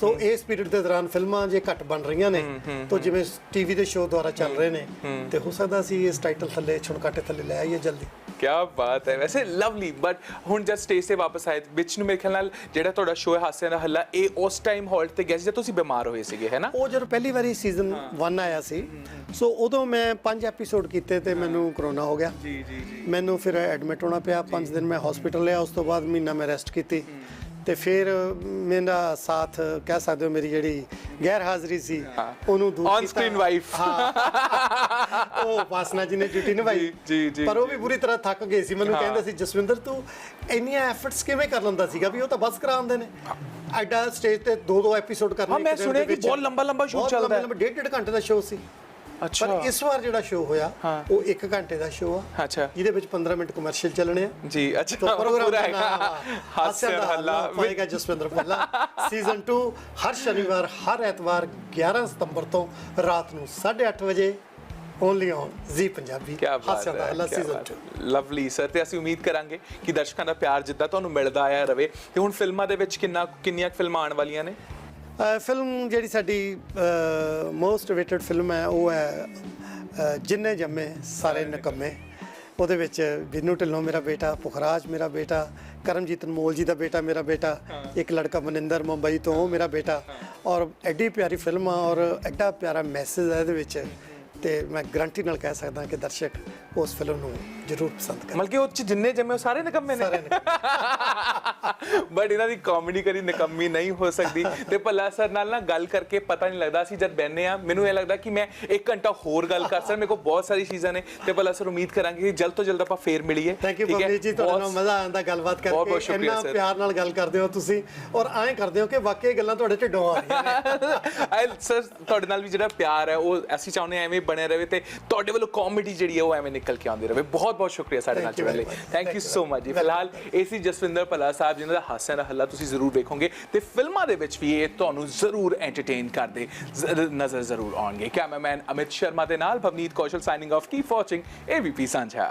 ਸੋ ਇਸ ਪੀਰੀਅਡ ਦੇ ਦੌਰਾਨ ਫਿਲਮਾਂ ਜੇ ਘੱਟ ਬਣ ਰਹੀਆਂ ਨੇ ਤਾਂ ਜਿਵੇਂ ਟੀਵੀ ਦੇ ਸ਼ੋਅ ਦੁਆਰਾ ਚੱਲ ਰਹੇ ਨੇ ਤੇ ਹੋ ਸਕਦਾ ਅਸੀਂ ਇਸ ਟਾਈਟਲ ਥੱਲੇ ਛੁਣਕਾਟੇ ਥੱਲੇ ਲੈ ਆਈਏ ਜਲਦੀ। ਕੀ ਬਾਤ ਹੈ। ਵੈਸੇ ਲਵਲੀ ਬਟ ਹੁਣ ਜਦ ਸਟੇਜ ਤੇ ਵਾਪਸ ਆਏ ਵਿੱਚ ਨੂੰ ਮੇਰੇ ਖਿਆਲ ਨਾਲ ਜਿਹੜਾ ਤੁਹਾਡਾ ਸ਼ੋਅ ਹੈ ਹਾਸਿਆਂ ਦਾ ਹੱਲਾ ਇਹ ਉਸ ਟਾਈਮ ਹਾਲਟ ਤੇ ਗਿਆ ਸੀ ਜਦ ਤੁਸੀਂ ਬਿਮਾਰ ਹੋਏ ਸੀਗੇ ਹੈ ਨਾ? ਉਹ ਜਦੋਂ ਪਹਿਲੀ ਵਾਰੀ ਸੀਜ਼ਨ 1 ਆਇਆ ਸੀ ਸੋ ਉਦੋਂ ਮੈਂ ਪੰਜ ਐਪੀਸੋਡ ਕੀਤੇ ਤੇ ਮੈਨੂੰ ਕਰੋਨਾ ਹੋ ਗਿਆ। ਜੀ ਜੀ ਜੀ। ਮੈਨੂੰ ਫਿਰ ਐਡਮਿਟ ਹੋਣਾ ਪਿਆ 5 ਦਿਨ ਮੈਂ ਹਸਪੀਟਲ ਲਿਆ ਉਸ ਤੋਂ ਬਾਅਦ ਮਹੀਨਾ ਮੈਂ ਰੈਸਟ ਕੀਤੀ। ਤੇ ਫਿਰ ਮੇਰਾ ਸਾਥ ਕਹਿ ਸਕਦੇ ਹੋ ਮੇਰੀ ਜਿਹੜੀ ਗੈਰ ਹਾਜ਼ਰੀ ਸੀ। ਉਹਨੂੰ ਦੂਰ On screen wife। ਹਾਂ। *laughs* ਉਹ ਵਾਸਨਾ ਜੀ ਨੇ ਡਿਊਟੀ ਨਿਭਾਈ। ਜੀ, ਜੀ, ਪਰ ਉਹ ਵੀ ਬੁਰੀ ਤਰ੍ਹਾਂ ਥੱਕ ਗਏ ਸੀ। ਮੈਨੂੰ। ਕਹਿੰਦੇ ਸੀ ਜਸਵਿੰਦਰ ਤੂੰ ਇੰਨੀਆਂ ਐਫਰਟਸ ਕਿਵੇਂ ਕਰ ਲੈਂਦਾ ਸੀਗਾ ਵੀ ਉਹ ਤਾਂ ਬਸ ਕਰਾਉਂਦੇ ਨੇ? ਐਡਾ ਸਟੇਜ ਤੇ ਦੋ ਦੋ ਐਪੀਸੋਡ ਕਰਨੇ ਹਾਂ, ਮੈਂ ਸੁਣਿਆ ਕਿ। ਬਹੁਤ ਲੰਬਾ- ਲੰਬਾ ਬਹੁਤ ਚੱਲਦਾ ਹੈ। ਲੰਬਾ- ਡੇਢ ਡੇਢ ਘੰਟੇ ਦਾ ਸ਼ੋਅ ਸੀ। ਪਰ ਇਸ ਵਾਰ ਜਿਹੜਾ ਸ਼ੋਅ ਹੋਇਆ ਉਹ 1 ਘੰਟੇ ਦਾ ਸ਼ੋਅ ਆ। ਅੱਛਾ। ਜਿਹਦੇ ਵਿੱਚ 15 ਮਿੰਟ ਕਮਰਸ਼ੀਅਲ ਚੱਲਣੇ ਆ। ਜੀ ਅੱਛਾ ਤਾਂ ਪ੍ਰੋਗਰਾਮ ਦਾ ਨਾਮ ਹਾਸੇ ਦਾ ਹੱਲਾ ਪਾਏਗਾ ਜਸਵਿੰਦਰ ਭੱਲਾ। ਸੀਜ਼ਨ 2 ਹਰ ਸ਼ਨੀਵਾਰ ਹਰ ਐਤਵਾਰ 11 ਸਤੰਬਰ ਤੋਂ ਰਾਤ ਨੂੰ 8:30 ਵਜੇ ਓਨਲੀ ਔਨ ਜ਼ੀ ਪੰਜਾਬੀ। ਹਾਸਿਆ ਦਾ ਅੱਲਾ ਸੀਜ਼ਨ 2 ਲਵਲੀ ਸਰ ਤੇ ਅਸੀਂ ਉਮੀਦ ਕਰਾਂਗੇ ਕਿ ਦਰਸ਼ਕਾਂ ਦਾ ਪਿਆਰ ਜਿੱਦਾਂ ਤੁਹਾਨੂੰ ਮਿਲਦਾ ਆਇਆ ਰਵੇ। ਤੇ ਹੁਣ ਫਿਲਮਾਂ ਦੇ ਵਿੱਚ ਕਿੰਨਾ ਕਿੰਨੀਆਂ ਫਿਲਮਾਂ ਆਉਣ ਵਾਲੀਆਂ ਨੇ? ਫਿਲਮ ਜਿਹੜੀ ਸਾਡੀ ਮੋਸਟ ਅਵੇਟਡ ਫਿਲਮ ਹੈ ਉਹ ਹੈ ਜਿੰਨੇ ਜੰਮੇ ਸਾਰੇ ਨਿਕੰਮੇ। ਉਹਦੇ ਵਿੱਚ ਬਿੰਨੂ ਢਿੱਲੋਂ ਮੇਰਾ ਬੇਟਾ ਪੁਖਰਾਜ ਮੇਰਾ ਬੇਟਾ ਕਰਮਜੀਤ ਅਨਮੋਲ ਜੀ ਦਾ ਬੇਟਾ ਮੇਰਾ ਬੇਟਾ ਇੱਕ ਲੜਕਾ ਮਨਿੰਦਰ ਮੁੰਬਈ ਤੋਂ ਉਹ ਮੇਰਾ ਬੇਟਾ। ਔਰ ਐਡੀ ਪਿਆਰੀ ਫਿਲਮ ਆ ਔਰ ਐਡਾ ਪਿਆਰਾ ਮੈਸੇਜ ਹੈ ਇਹਦੇ ਵਿੱਚ। ਤੇ ਮੈਂ ਗਰੰਟੀ ਨਾਲ ਕਹਿ ਸਕਦਾ ਕਿ ਦਰਸ਼ਕ ਉਸ ਫਿਲਮ ਨੂੰ ਜ਼ਰੂਰ ਪਸੰਦ ਕਰਨਗੇ। ਮਤਲਬ ਕਿ ਉਹ 'ਚ ਜਿੰਨੇ ਜੰਮੇ ਉਹ ਸਾਰੇ ਨਿਕੰਮੇ ਨੇ। ਸਾਰੇ ਬਟ *laughs* ਇਹਨਾਂ ਦੀ ਕਾਮੇਡੀ ਕਰੀ ਨਿਕੰਮੀ ਨਹੀਂ ਹੋ ਸਕਦੀ। ਤੇ ਭੱਲਾ ਸਰ ਨਾਲ ਨਾ ਗੱਲ ਕਰਕੇ ਪਤਾ ਨਹੀਂ ਲੱਗਦਾ ਸੀ ਜਦ ਬੈਠਨੇ ਆ ਮੈਨੂੰ ਇਹ ਲੱਗਦਾ ਕਿ ਮੈਂ 1 ਘੰਟਾ ਹੋਰ ਗੱਲ ਕਰ ਸਰ ਮੇਰੇ ਕੋਲ ਬਹੁਤ ਸਾਰੀ ਚੀਜ਼ਾਂ ਨੇ। ਤੇ ਭੱਲਾ ਸਰ ਉਮੀਦ ਕਰਾਂਗੇ ਕਿ ਜਲਦ ਤੋਂ ਜਲਦ ਆਪਾਂ ਫੇਰ ਮਿਲੀਏ। Thank you? ਪਵਨੀਤ ਜੀ ਤੁਹਾਡੇ ਮਜ਼ਾ ਆਉਂਦਾ ਗੱਲਬਾਤ ਕਰਕੇ ਇੰਨਾ। ਪਿਆਰ ਨਾਲ ਗੱਲ ਕਰਦੇ ਹੋ ਤੁਸੀਂ ਔਰ ਐਂ ਕਰਦੇ ਹੋ ਕਿ ਵਾਕਈ ਗੱਲਾਂ ਤੁਹਾਡੇ ਢਿੱਡੋਂ ਆ ਰਹੀਆਂ ਨੇ। *laughs* ਆਈ ਸਰ ਤੁਹਾਡੇ ਨਾਲ ਵੀ ਜਿਹੜਾ ਪਿਆਰ ਹੈ ਉਹ ਅਸੀਂ ਚਾਹੁੰਦੇ ਐਵੇਂ ਬਣਿਆ ਰਹੇ ਤੇ ਤੁਹਾਡੇ ਵੱਲੋਂ ਕਾਮੇਡੀ ਜਿਹੜੀ ਹੈ ਉਹ ਐਵੇਂ ਨਿਕਲ ਕੇ ਆਉਂਦੀ ਰਹੇ। ਬਹੁਤ ਬਹੁਤ ਸ਼ੁਕਰੀਆ ਸਾਡੇ ਨਾਲ ਜੁੜਨ ਲਈ. ਥੈਂਕ ਯੂ ਸੋ ਮਚ ਜੀ. ਫਿਲਹਾਲ ਏਸੀ ਜਸਵਿੰਦਰ ਭੱਲਾ ਸਾਹਿਬ ਜਿਨ੍ਹਾਂ ਦਾ ਹਾਸਿਆਂ ਦਾ ਹੱਲਾ ਤੁਸੀਂ ਜ਼ਰੂਰ ਵੇਖੋਗੇ ਤੇ ਫਿਲਮਾਂ ਦੇ ਵਿੱਚ ਵੀ ਇਹ ਤੁਹਾਨੂੰ ਜ਼ਰੂਰ ਐਂਟਰਟੇਨ ਕਰਦੇ ਜ਼- ਨਜ਼ਰ ਜ਼ਰੂਰ ਆਉਣਗੇ। ਕੈਮਰਾਮੈਨ ਅਮਿਤ ਸ਼ਰਮਾ ਦੇ ਨਾਲ Bhavneet Kaushal signing off keep watching ABP Sanjha